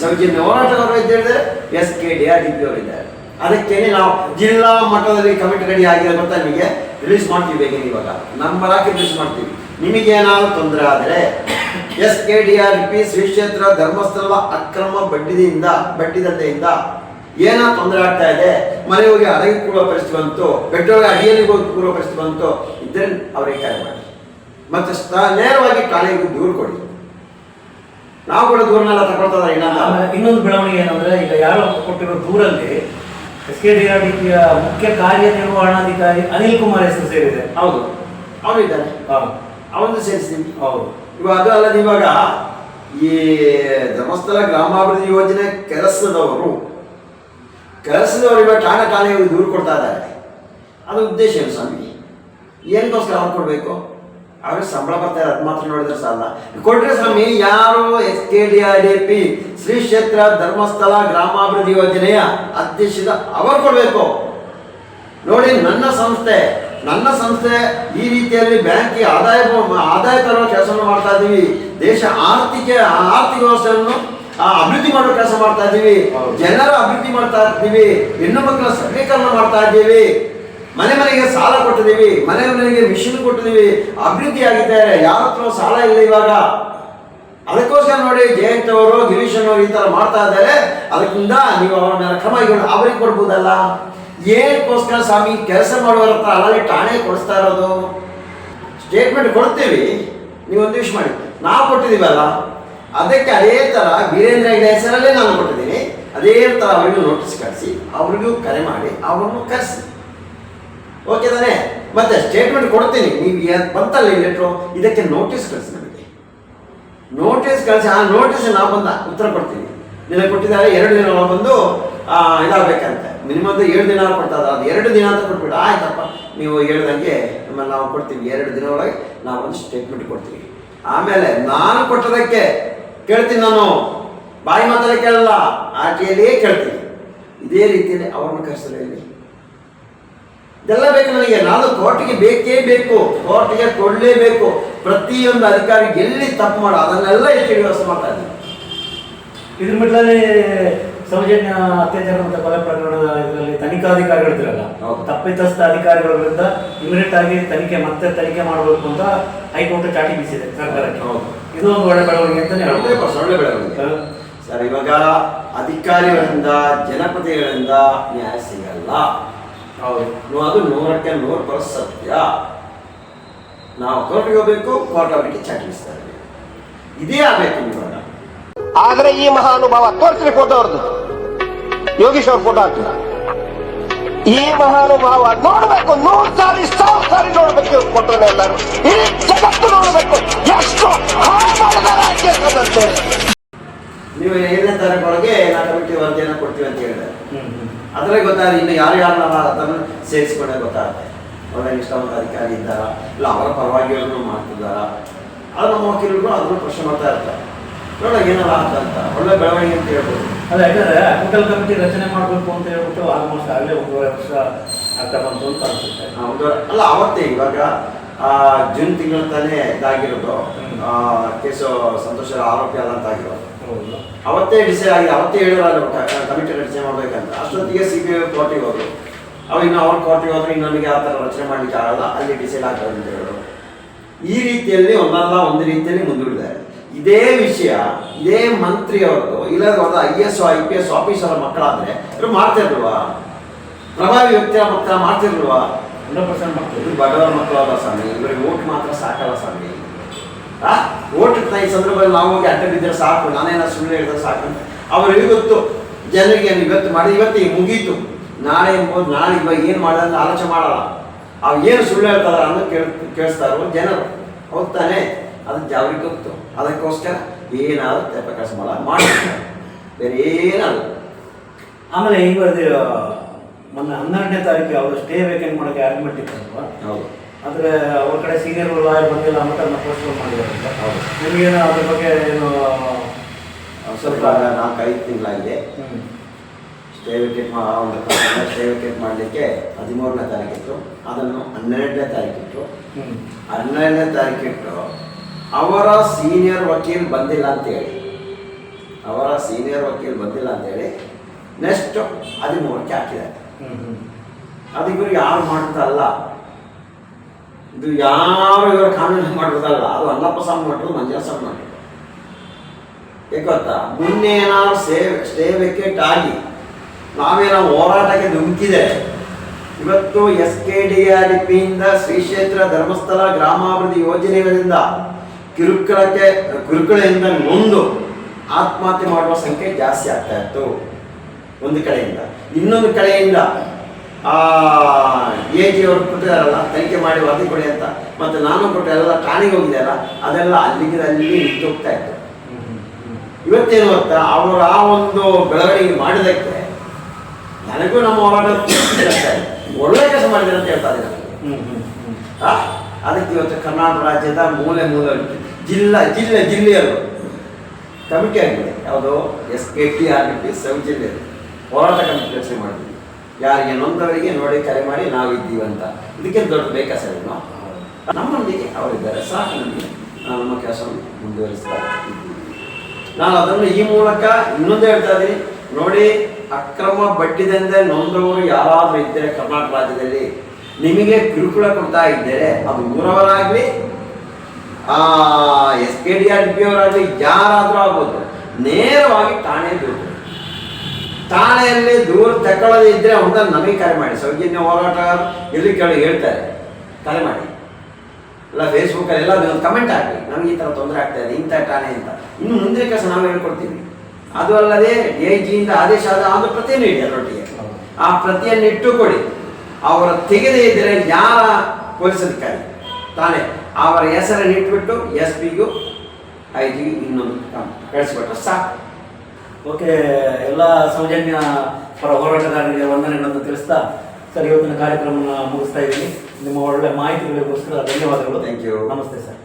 [SPEAKER 2] ಸಂಜೆ ಹೋರಾಟಗಾರರು ಇದ್ದೇಳಿದ್ರೆ S K D R D P ಅವರಿದ್ದಾರೆ ಅದಕ್ಕೇನೆ ನಾವು ಜಿಲ್ಲಾ ಮಟ್ಟದಲ್ಲಿ ಕಮಿಟಿ ರೆಡಿ ಆಗಿದೆ ಗೊತ್ತಾ ನಿಮಗೆ ರಿಲೀಸ್ ಮಾಡ್ತೀವಿ ಬೇಗ ಇವಾಗ. ನಂಬರ್ ಹಾಕಿ ರಿಲೀಸ್ ಮಾಡ್ತೀವಿ. ನಿಮಗೇನಾದ್ರು ತೊಂದರೆ ಆದರೆ S K D R P Shri Kshetra ಧರ್ಮಸ್ಥಳದ ಅಕ್ರಮ ಬಡ್ಡಿದಿಂದ ಬಡ್ಡಿ ದಂಧೆಯಿಂದ ಏನೋ ತೊಂದರೆ ಆಗ್ತಾ ಇದೆ, ಮನೆ ಹೋಗಿ ಅಡಗಿ ಕೂಡುವ ಪರಿಸ್ಥಿತಿ ಬಂತು ಪೆಟ್ರೋಲ್ ಅಡಿಯಲ್ಲಿ ಹೋಗಿ ಕೂರುವ ಪರಿಸ್ಥಿತಿ ಬಂತು, ಇದ್ರೆ ಅವರಿಗೆ ಕರೆ ಮಾಡಿ. ಮತ್ತೆ ನೇರವಾಗಿ ಕಾಲೇಜಿಗೆ ದೂರು ಕೊಡಿ. ನಾವು ಕೂಡ ದೂರನೆಲ್ಲ ತಗೊಳ್ತಾ ಇಲ್ಲ
[SPEAKER 1] ಇನ್ನೊಂದು ಬೆಳವಣಿಗೆ ಏನಂದ್ರೆ ಈಗ ಯಾರೋ ಕೊಟ್ಟಿರೋ ದೂರಲ್ಲಿ S K D R D ಪಿಯ ಮುಖ್ಯ ಕಾರ್ಯನಿರ್ವಹಣಾಧಿಕಾರಿ ಅನಿಲ್ ಕುಮಾರ್ ಹೆಸರು ಸೇರಿದೆ.
[SPEAKER 2] ಹೌದು. ಅವರು
[SPEAKER 1] ಇದ್ದಾರೆ.
[SPEAKER 2] ಅವನು ಸೇರಿಸ್ತೀನಿ
[SPEAKER 1] ಹೌದು.
[SPEAKER 2] ಇವಾಗ ಅದು ಅಲ್ಲದೆ ಇವಾಗ ಈ ಧರ್ಮಸ್ಥಳ ಗ್ರಾಮಾಭಿವೃದ್ಧಿ ಯೋಜನೆ ಕೆಲಸದವರು ಕೆಲಸದವರು ಇವಾಗ ಠಾಣೆ ಠಾಣೆಗೆ ದೂರು ಕೊಡ್ತಾ ಇದ್ದಾರೆ. ಅದು ಉದ್ದೇಶ ಏನು ಸ್ವಾಮಿ ಏನಕ್ಕೋಸ್ಕರ ಅವ್ರು ಕೊಡಬೇಕು? ಅವ್ರಿಗೆ ಸಂಬಳ ಬರ್ತಾ ಅದು ಮಾತ್ರ ನೋಡಿದ್ರೆ ಸಾಲ ಕೊಟ್ರೆ ಸ್ವಾಮಿ ಯಾರು S K D R D P Shri Kshetra Dharmasthala ಗ್ರಾಮಾಭಿವೃದ್ಧಿ ಯೋಜನೆಯ ಅಧ್ಯಕ್ಷದ ಅವರು ಕೊಡಬೇಕು. ನೋಡಿ ನನ್ನ ಸಂಸ್ಥೆ ನನ್ನ ಸಂಸ್ಥೆ ಈ ರೀತಿಯಲ್ಲಿ ಬ್ಯಾಂಕಿಗೆ ಆದಾಯ ಆದಾಯ ತರುವ ಕೆಲಸವನ್ನು ಮಾಡ್ತಾ ಇದ್ದೀವಿ. ದೇಶ ಆರ್ಥಿಕ ಆರ್ಥಿಕ ವ್ಯವಸ್ಥೆಯನ್ನು ಆ, ಅಭಿವೃದ್ಧಿ ಮಾಡೋ ಕೆಲಸ ಮಾಡ್ತಾ ಇದ್ದೀವಿ. ಜನರ ಅಭಿವೃದ್ಧಿ ಮಾಡ್ತಾ ಇದ್ದೀವಿ. ಹೆಣ್ಣು ಮಕ್ಕಳ ಸಬಲೀಕರಣ ಮಾಡ್ತಾ ಇದ್ದೀವಿ. ಮನೆ ಮನೆಗೆ ಸಾಲ ಕೊಟ್ಟಿದ್ದೀವಿ, ಮನೆ ಮನೆಗೆ ಮಿಷಿನ್ ಕೊಟ್ಟಿದ್ದೀವಿ ಅಭಿವೃದ್ಧಿ ಆಗಿದ್ದಾರೆ ಯಾರ ಹತ್ರ ಸಾಲ ಇಲ್ಲ ಇವಾಗ. ಅದಕ್ಕೋಸ್ಕರ ನೋಡಿ ಜಯಂತ್ ಅವರು, ಗಿರೀಶ್ ಅವರು ಈ ಥರ ಮಾಡ್ತಾ ಇದ್ದಾರೆ. ಅದಕ್ಕಿಂತ ನೀವು ಅವರ ಮೇಲೆ ಕ್ರಮ ಅವರಿಗೆ ಕೊಡ್ಬೋದಲ್ಲ? ಏನಕ್ಕೋಸ್ಕರ ಸ್ವಾಮಿ ಕೆಲಸ ಮಾಡುವವರ ಹತ್ರ ಅಲ್ಲಲ್ಲಿ ಠಾಣೆ ಕೊಡಿಸ್ತಾ ಇರೋದು? ಸ್ಟೇಟ್ಮೆಂಟ್ ಕೊಡ್ತೀವಿ, ನೀವು ಒಂದು ವಿಶ್ ಮಾಡಿ. ನಾವು ಕೊಟ್ಟಿದ್ದೀವಲ್ಲ, ಅದಕ್ಕೆ ಅದೇ ತರ ವೀರೇಂದ್ರ ಹೆಗ್ಡೆ ಹೆಸರಲ್ಲೇ ನಾನು ಕೊಟ್ಟಿದ್ದೀನಿ. ಅದೇ ತರ ಅವರಿಗೂ ನೋಟಿಸ್ ಕಳಿಸಿ, ಅವ್ರಿಗೂ ಕರೆ ಮಾಡಿ, ಅವ್ರನ್ನು ಕರೆಸಿ. ಓಕೆ ತಾನೇ ಮತ್ತೆ ಸ್ಟೇಟ್ಮೆಂಟ್ ಕೊಡ್ತೀನಿ. ನೀವು ಬಂತಲ್ಲ ಈ ಲೆಟ್ರು ಇದಕ್ಕೆ ನೋಟಿಸ್ ಕಳಿಸಿ ನನಗೆ ನೋಟಿಸ್ ಕಳಿಸಿ, ಆ ನೋಟಿಸ್ ನಾವು ಬಂದ, ಉತ್ತರ ಕೊಡ್ತೀನಿ. ನಿನಗೆ ಕೊಟ್ಟಿದ್ದಾರೆ, ಎರಡು ದಿನ ಬಂದು ಇದಾಗಬೇಕಂತೆ. ಮಿನಿಮಮ್ ಏಳು ದಿನ ಕೊಡ್ತಾ ಅದು ಎರಡು ದಿನ ಅಂತ ಕೊಟ್ಬಿಟ್ಟು ಆಯ್ತಪ್ಪ. ನೀವು ಹೇಳ್ದಂಗೆ ನಮ್ಮಲ್ಲಿ ನಾವು ಕೊಡ್ತೀವಿ. ಎರಡು ದಿನ ನಾವು ಒಂದು ಸ್ಟೇಟ್ಮೆಂಟ್ ಕೊಡ್ತೀವಿ. ಆಮೇಲೆ ನಾನು ಕೊಟ್ಟದಕ್ಕೆ ಕೇಳ್ತೀನಿ ನಾನು. ಬಾಯಿ ಮಾತಾಡೋ ಕೇಳಲ್ಲ. ಆಕೆಯಲ್ಲಿಯೇ ಕೇಳ್ತೀನಿ. ಇದೇ ರೀತಿಯಲ್ಲಿ ಅವ್ರನ್ನ ಕರೆಸಲು ಇಲ್ಲಿ ಇದೆಲ್ಲ ಬೇಕು ನನಗೆ. ನಾನು ಕೋರ್ಟಿಗೆ ಬೇಕೇ ಬೇಕು. ಕೋರ್ಟಿಗೆ ಕೊಡಲೇಬೇಕು. ಪ್ರತಿಯೊಂದು ಅಧಿಕಾರಿ ಎಲ್ಲಿ ತಪ್ಪು ಮಾಡೋ ಅದನ್ನೆಲ್ಲ ಎಷ್ಟು ವ್ಯವಸ್ಥೆ ಮಾಡ್ತಾ ಇದ್ದೀನಿ
[SPEAKER 1] ಇದ್ರ ಮಿಡ್ಲಲ್ಲಿ ಸೌಜನ್ಯ ಅತ್ಯಾಚಾರ ಮತ್ತು ಕೊಲೆ ಪ್ರಕರಣದ ಇದರಲ್ಲಿ ತನಿಖಾಧಿಕಾರಿಗಳಿದ್ರಲ್ಲ. ತಪ್ಪಿತಸ್ಥ ಅಧಿಕಾರಿಗಳ ವಿರುದ್ಧ ಇಮಿಡಿಯೇಟ್ ಆಗಿ ತನಿಖೆ ಮತ್ತೆ ತನಿಖೆ ಮಾಡಬೇಕು ಅಂತ ಹೈಕೋರ್ಟ್ ಚಾಟಿ ಬೀಸಿದೆ ಸರ್ಕಾರಕ್ಕೆ. ಇದು ಒಂದು ಒಳ್ಳೆ ಬೆಳವಣಿಗೆ ಅಂತ
[SPEAKER 2] ಒಳ್ಳೆ ಬೆಳವಣಿಗೆ. ಸರ್ ಇವಾಗ ಅಧಿಕಾರಿಗಳಿಂದ ಜನಪ್ರತಿನಿಧಿಗಳಿಂದ ನ್ಯಾಯ ಸಿಗಲ್ಲ.
[SPEAKER 1] ಹೌದು.
[SPEAKER 2] ಅದು ನೂರಕ್ಕೆ ನೂರು ಪರ ಸತ್ಯ ನಾವು ಕೋರ್ಟ್ಗೆ ಹೋಗ್ಬೇಕು ಕೋರ್ಟ್ ಅವರಿಗೆ ಚಾಟಿಸ್ತಾರೆ ಇದೇ ಆಗ್ಬೇಕು ಇವಾಗ
[SPEAKER 4] ಆದ್ರೆ ಈ ಮಹಾನುಭಾವ ತೋರಿಸ್ರಿ ಫೋಟೋ ಅವ್ರದ್ದು ಯೋಗೀಶ್ ಅವ್ರ ಫೋಟೋ ಹಾಕಿ ಈ ಮಹಾನುಭಾವ ನೋಡ್ಬೇಕು ನೂರು ಸಾರಿ ಸಾವಿರ ಸಾರಿ ನೋಡ್ಬೇಕು ಇವ್ರು ಕೊಟ್ಟರೆ ಎಲ್ಲರೂ. ಇಡೀ ಜಗತ್ತು ನೋಡ್ಬೇಕು ಎಷ್ಟು
[SPEAKER 2] ನೀವು ಏನೇ ತರಕೊಳಗೆ ಒಳಗೆ ನಾ ಕಮಿಟಿ ವರದಿಯನ್ನು ಕೊಡ್ತೀವಿ ಅಂತ ಹೇಳಿದೆ
[SPEAKER 1] ಹ್ಮ್
[SPEAKER 2] ಗೊತ್ತಾಗ ಇನ್ನು ಯಾರು ಯಾರನ್ನ ಅದನ್ನು ಸೇರಿಸ್ಕೊಂಡೆ ಗೊತ್ತಾಗುತ್ತೆ. ಒಳ್ಳೆ ನಿಷ್ಠಾವಂತ ಅಧಿಕಾರಿ ಇದ್ದಾರ? ಇಲ್ಲ ಅವರ ಪರವಾಗಿ ಅವ್ರನ್ನೂ ಮಾಡ್ತಿದ್ದಾರ? ಅದು ನಮ್ಮ ವಕೀಲರು ಅದನ್ನು ಪ್ರಶ್ನೆ ಮಾಡ್ತಾ ಇರ್ತಾರೆ. ನೋಡ ಏನಲ್ಲ ಅಂತ ಒಳ್ಳೆ ಬೆಳವಣಿಗೆ ಅಂತ ಹೇಳ್ಬೋದು.
[SPEAKER 1] ಅಲ್ಲ ಯಾಕಂದ್ರೆ ಅಕ್ವಿಟಲ್ ಕಮಿಟಿ ರಚನೆ ಮಾಡಬೇಕು ಅಂತ ಹೇಳ್ಬಿಟ್ಟು ಆಲ್ಮೋಸ್ಟ್ ಆಗಲೇ ಒಂದೂವರೆ ವರ್ಷ ಆಗ್ತಾ ಬಂತು ಅಂತ ಅನ್ಸುತ್ತೆ.
[SPEAKER 2] ಅಲ್ಲ ಅವತ್ತೇ ಇವಾಗ ಆ, ಜೂನ್ ತಿಂಗಳ ತಾನೇ ಇದಾಗಿರೋದು. ಕೇಸು ಸಂತೋಷ ಆರೋಪಿ ಅಂತ
[SPEAKER 1] ಹೌದು
[SPEAKER 2] ಅವತ್ತೇ ಡಿಸೈಡ್ ಆಗಿದೆ ಅವತ್ತೇ ಹೇಳಿದ್ರು ಕಮಿಟಿ ರಚನೆ ಮಾಡ್ಬೇಕಂತ. ಅಷ್ಟೊತ್ತಿಗೆ ಸಿ ಬಿ ಐ ಕೋರ್ಟಿಗೆ ಹೋದ್ರು. ಅವ ಇನ್ನು ಅವ್ರ ಕೋರ್ಟಿಗೆ ಹೋದ್ರೆ ಇನ್ನು ನನಗೆ ಆ ಥರ ರಚನೆ ಮಾಡಲಿಕ್ಕೆ ಆಗಲ್ಲ ಅಲ್ಲಿ ಡಿಸೈಡ್ ಆಗ್ತದೆ ಅಂತ ಹೇಳೋರು ಈ ರೀತಿಯಲ್ಲಿ ಒಂದಲ್ಲ ಒಂದು ರೀತಿಯಲ್ಲಿ ಮುಂದೂಡಿದ್ದಾರೆ. ಇದೇ ವಿಷಯ ಇದೇ ಮಂತ್ರಿ ಅವ್ರದ್ದು ಇಲ್ಲದ I S I P S officer ಮಕ್ಕಳಾದ್ರೆ ಇವ್ರು ಮಾಡ್ತಿರ್ಲ್ವಾ ಪ್ರಭಾವಿ ವ್ಯಕ್ತಿಯ ಮಕ್ಕಳ ಮಾಡ್ತಿರ್ಲ್ವಾ
[SPEAKER 1] ಹಂಡ್ರೆಡ್ ಪರ್ಸೆಂಟ್
[SPEAKER 2] ಮಾಡ್ತಿದ್ರು ಬಡವರ ಮಕ್ಕಳು ಅಲ್ಲ ಸ್ವಾಮಿ ಇವರಿಗೆ ಓಟ್ ಮಾತ್ರ ಸಾಕಲ್ಲ ಸ್ವಾಮಿ. ಓಟ್ ಈ ಸಂದರ್ಭದಲ್ಲಿ ನಾವು ಹೋಗಿ ಅಡ್ಡ ಬಿದ್ದರೆ ಸಾಕು ನಾನೇನ ಸುಳ್ಳು ಹೇಳಿದ್ರೆ ಸಾಕು ಅಂತ. ಅವರಿಗೆ ಗೊತ್ತು ಜನರಿಗೆ ಇವತ್ತು ಮಾಡಿ ಇವತ್ತು ಈಗ ಮುಗೀತು. ನಾಳೆ ಎಂಬುದು ನಾಳೆ ಇವಾಗ ಏನು ಮಾಡೋದಂತ ಆಲೋಚನೆ ಮಾಡಲ್ಲ. ಅವ್ರು ಏನು ಸುಳ್ಳು ಹೇಳ್ತಾರ ಅಂತ ಕೇಳ್ ಕೇಳಿಸ್ತಾರೋ ಜನರು. ಹೋಗ್ತಾನೆ ಅದು ಅದಕ್ಕೆ ಅವ್ರಿಗೆ ಗೊತ್ತು. ಅದಕ್ಕೋಸ್ಕರ ಏನಾಗುತ್ತೆ ಪ್ರಕಾಶ ಮಾಡ ಮಾಡ್ತಾರೆ. ಬೇರೆ ಏನಲ್ಲ
[SPEAKER 1] ಆಮೇಲೆ ಈಗ ಮೊನ್ನೆ ಹನ್ನೆರಡನೇ ತಾರೀಕು ಅವರು ಸ್ಟೇ ವೇಕೆಂಟ್ ಮಾಡೋಕ್ಕೆ ಆರ್ಗ್ಯುಮೆಂಟ್ ಇತ್ತಲ್ವಾ?
[SPEAKER 2] ಹೌದು.
[SPEAKER 1] ಆದರೆ ಅವ್ರ ಕಡೆ ಸೀನಿಯರ್ ಲಾಯರ್ ಬಂದಿಲ್ಲ ಅಂತ ಅದನ್ನ ಪೋಸ್ಟ್ಪೋನ್ ಮಾಡಿದ್ದಾರೆ. ಅಂತ
[SPEAKER 2] ಹೌದು.
[SPEAKER 1] ನಿಮಗೇನು ಅದ್ರ ಬಗ್ಗೆ ಏನು
[SPEAKER 2] ಸ್ವಲ್ಪ ನಾಲ್ಕು ಐದು ತಿಂಗಳಾಗಿದೆ
[SPEAKER 1] ಇದೆ
[SPEAKER 2] ಸ್ಟೇ ವಿಕೆಟ್ ಒಂದು ಸ್ಟೇ ವಿಕೆಟ್ ಮಾಡಲಿಕ್ಕೆ ಹದಿಮೂರನೇ ತಾರೀಕಿತ್ತು ಅದನ್ನು ಹನ್ನೆರಡನೇ ತಾರೀಕಿತ್ತು. ಹನ್ನೆರಡನೇ ತಾರೀಕಿಟ್ಟು ಅವರ ಸೀನಿಯರ್ ವಕೀಲ್ ಬಂದಿಲ್ಲ ಅಂತೇಳಿ ಅವರ ಸೀನಿಯರ್ ವಕೀಲ್ ಬಂದಿಲ್ಲ ಅಂತೇಳಿ ನೆಕ್ಸ್ಟ್ ಹದಿಮೂರಕ್ಕೆ ಹಾಕಿದ್ದಾರೆ. ಅದು ಇವರು ಯಾರು ಮಾಡೋದಲ್ಲ ಇದು ಯಾರು ಇವರು ಕಾನೂನು ಮಾಡೋದಲ್ಲ ಅದು ಅಲ್ಲಪ್ಪ ಸ್ವಾಮಿ ಮಾಡಿರೋದು ಮಂಜಾ ಸ್ವಾಮಿ ಮಾಡಿರೋದು ಗೊತ್ತಾ ಮೊನ್ನೆ ಏನಾದ್ರು ಸೇ ಸ್ಟೇ ವೆಕೇಟ್ ಆಗಿ ನಾವೇನೋ ಹೋರಾಟಕ್ಕೆ ಧುಮುಕಿದೆ ಇವತ್ತು ಎಸ್ ಕೆ ಡಿ ಆರ್ ಪಿಯಿಂದ ಶ್ರೀ ಕ್ಷೇತ್ರ ಧರ್ಮಸ್ಥಳ ಗ್ರಾಮಾಭಿವೃದ್ಧಿ ಯೋಜನೆಗಳಿಂದ ಕಿರುಕುಳಕ್ಕೆ, ಕಿರುಕುಳದಿಂದ ನೊಂದು ಆತ್ಮಹತ್ಯೆ ಮಾಡುವ ಸಂಖ್ಯೆ ಜಾಸ್ತಿ ಆಗ್ತಾ ಇತ್ತು. ಒಂದು ಕಡೆಯಿಂದ. ಇನ್ನೊಂದು ಕಡೆಯಿಂದ ಆ ಎ ಜಿ ಅವರು ಕೊಟ್ಟಿದಾರಲ್ಲ ತನಿಖೆ ಮಾಡಿ ವರದಿ ಕೊಡಿ ಅಂತ. ಮತ್ತೆ ನಾನು ಕೊಟ್ಟು ಎಲ್ಲ ಠಾಣೆಗೆ ಹೋಗಿದೆಯಲ್ಲ ಅದೆಲ್ಲ ಅಲ್ಲಿಗೆ ಅಲ್ಲಿ ನಿಂತೋಗ್ತಾ ಇತ್ತು. ಇವತ್ತೇನು ಗೊತ್ತಾ ಅವರು ಆ ಒಂದು ಬೆಳವಣಿಗೆ ಮಾಡಿದಕ್ಕೆ ನನಗೂ ನಮ್ಮ ಹೋರಾಟ ಒಳ್ಳೆ ಕೆಲಸ ಮಾಡಿದ್ದಾರೆ ಅಂತ ಹೇಳ್ತಾ ಇದ್ದಾರೆ? ಅದಕ್ಕೆ ಇವತ್ತು ಕರ್ನಾಟಕ ರಾಜ್ಯದ ಮೂಲೆ ಮೂಲೆ ಜಿಲ್ಲಾ, ಜಿಲ್ಲೆ ಜಿಲ್ಲೆಯರು ಕಮಿಟಿ ಆಗಿದೆ. ಯಾವುದು? S K T R P ಸೌ ಜಿಲ್ಲೆ ಹೋರಾಟ ಕಮಿಟಿ ರಚನೆ ಮಾಡಿದ್ವಿ ಯಾರಿಗೆ ನೊಂದವರಿಗೆ ನೋಡಿ ಕರೆ ಮಾಡಿ ನಾವಿದ್ದೀವಿ ಅಂತ. ಇದಕ್ಕೆ ದೊಡ್ಡ ಬೇಕಾ ಸರ್ ನಾವು ನಮ್ಮೊಂದಿಗೆ ಅವರಿದ್ದಾರೆ. ಸಾಕು ನಮಗೆ. ನಮ್ಮ ಕೆಲಸವನ್ನು ಮುಂದುವರಿಸ್ತಾ ನಾನು ಅದನ್ನು ಈ ಮೂಲಕ ಇನ್ನೊಂದು ಹೇಳ್ತಾ ಇದ್ದೀನಿ. ನೋಡಿ, ಅಕ್ರಮ ಬಡ್ಡಿದಂತೆ ನೊಂದವರು ಯಾರಾದರೂ ಇದ್ದರೆ ಕರ್ನಾಟಕ ರಾಜ್ಯದಲ್ಲಿ ನಿಮಗೆ ಕಿರುಕುಳ ಕೊಡ್ತಾ ಇದ್ದರೆ ಅದು ಊರವರಾಗಲಿ S K D R P ಅವರಾಗಲಿ ಯಾರಾದರೂ ಆಗ್ಬೋದು. ನೇರವಾಗಿ ಠಾಣೆ. ಠಾಣೆಯಲ್ಲಿ ದೂರ ಇದ್ರೆ ಅವನ ನಮಗೆ ಕರೆ ಮಾಡಿ. ಸೌಜನ್ಯ ಹೋರಾಟ ಎಲ್ಲಿ ಕೇಳಿ ಹೇಳ್ತಾರೆ. ಕರೆ ಮಾಡಿ. ಇಲ್ಲ ಫೇಸ್ಬುಕ್ಕಲ್ಲಿ ಎಲ್ಲ ಕಮೆಂಟ್ ಹಾಕಿ. ನಮಗೆ ಈ ಥರ ತೊಂದರೆ ಆಗ್ತಾ ಇದೆ, ಇಂಥ ಠಾಣೆ ಅಂತ. ಇನ್ನು ಮುಂದಿನ ಕೆಲಸ ನಾವು ಹೇಳ್ಕೊಡ್ತೀವಿ. ಅದು ಅಲ್ಲದೆ ಎ ಜಿಯಿಂದ ಆದೇಶ ಆದ ಒಂದು ಪ್ರತಿಯನ್ನು ಇಡಿ ಅದರೊಟ್ಟಿಗೆ ಆ ಪ್ರತಿಯನ್ನು ಇಟ್ಟು ಕೊಡಿ. ಅವರ ತೆಗೆದೇ ಇದ್ದರೆ ಯಾರ ಪೊಲೀಸ್ ಅಧಿಕಾರಿ? ತಾನೇ. ಅವರ ಹೆಸರನ್ನು ಇಟ್ಬಿಟ್ಟು ಎಸ್ ಪಿಗೂ ಐ ಜಿಗೂ ಇನ್ನೊಂದು ಕಳಿಸ್ಬಿಟ್ರೆ ಸಾಕು.
[SPEAKER 1] ಓಕೆ ಎಲ್ಲ ಸೌಜನ್ಯ ಪರ ಹೋರಾಟಗಾರರಿಗೆ ವಂದನೆಗಳನ್ನು ತಿಳಿಸ್ತಾ ಸರ್ ಇವತ್ತಿನ ಕಾರ್ಯಕ್ರಮವನ್ನು ಮುಗಿಸ್ತಾ ಇದ್ದೀನಿ. ನಿಮ್ಮ ಒಳ್ಳೆ ಮಾಹಿತಿಗಳಿಗೋಸ್ಕರ ಧನ್ಯವಾದಗಳು.
[SPEAKER 2] ಥ್ಯಾಂಕ್ ಯು
[SPEAKER 1] ನಮಸ್ತೆ ಸರ್.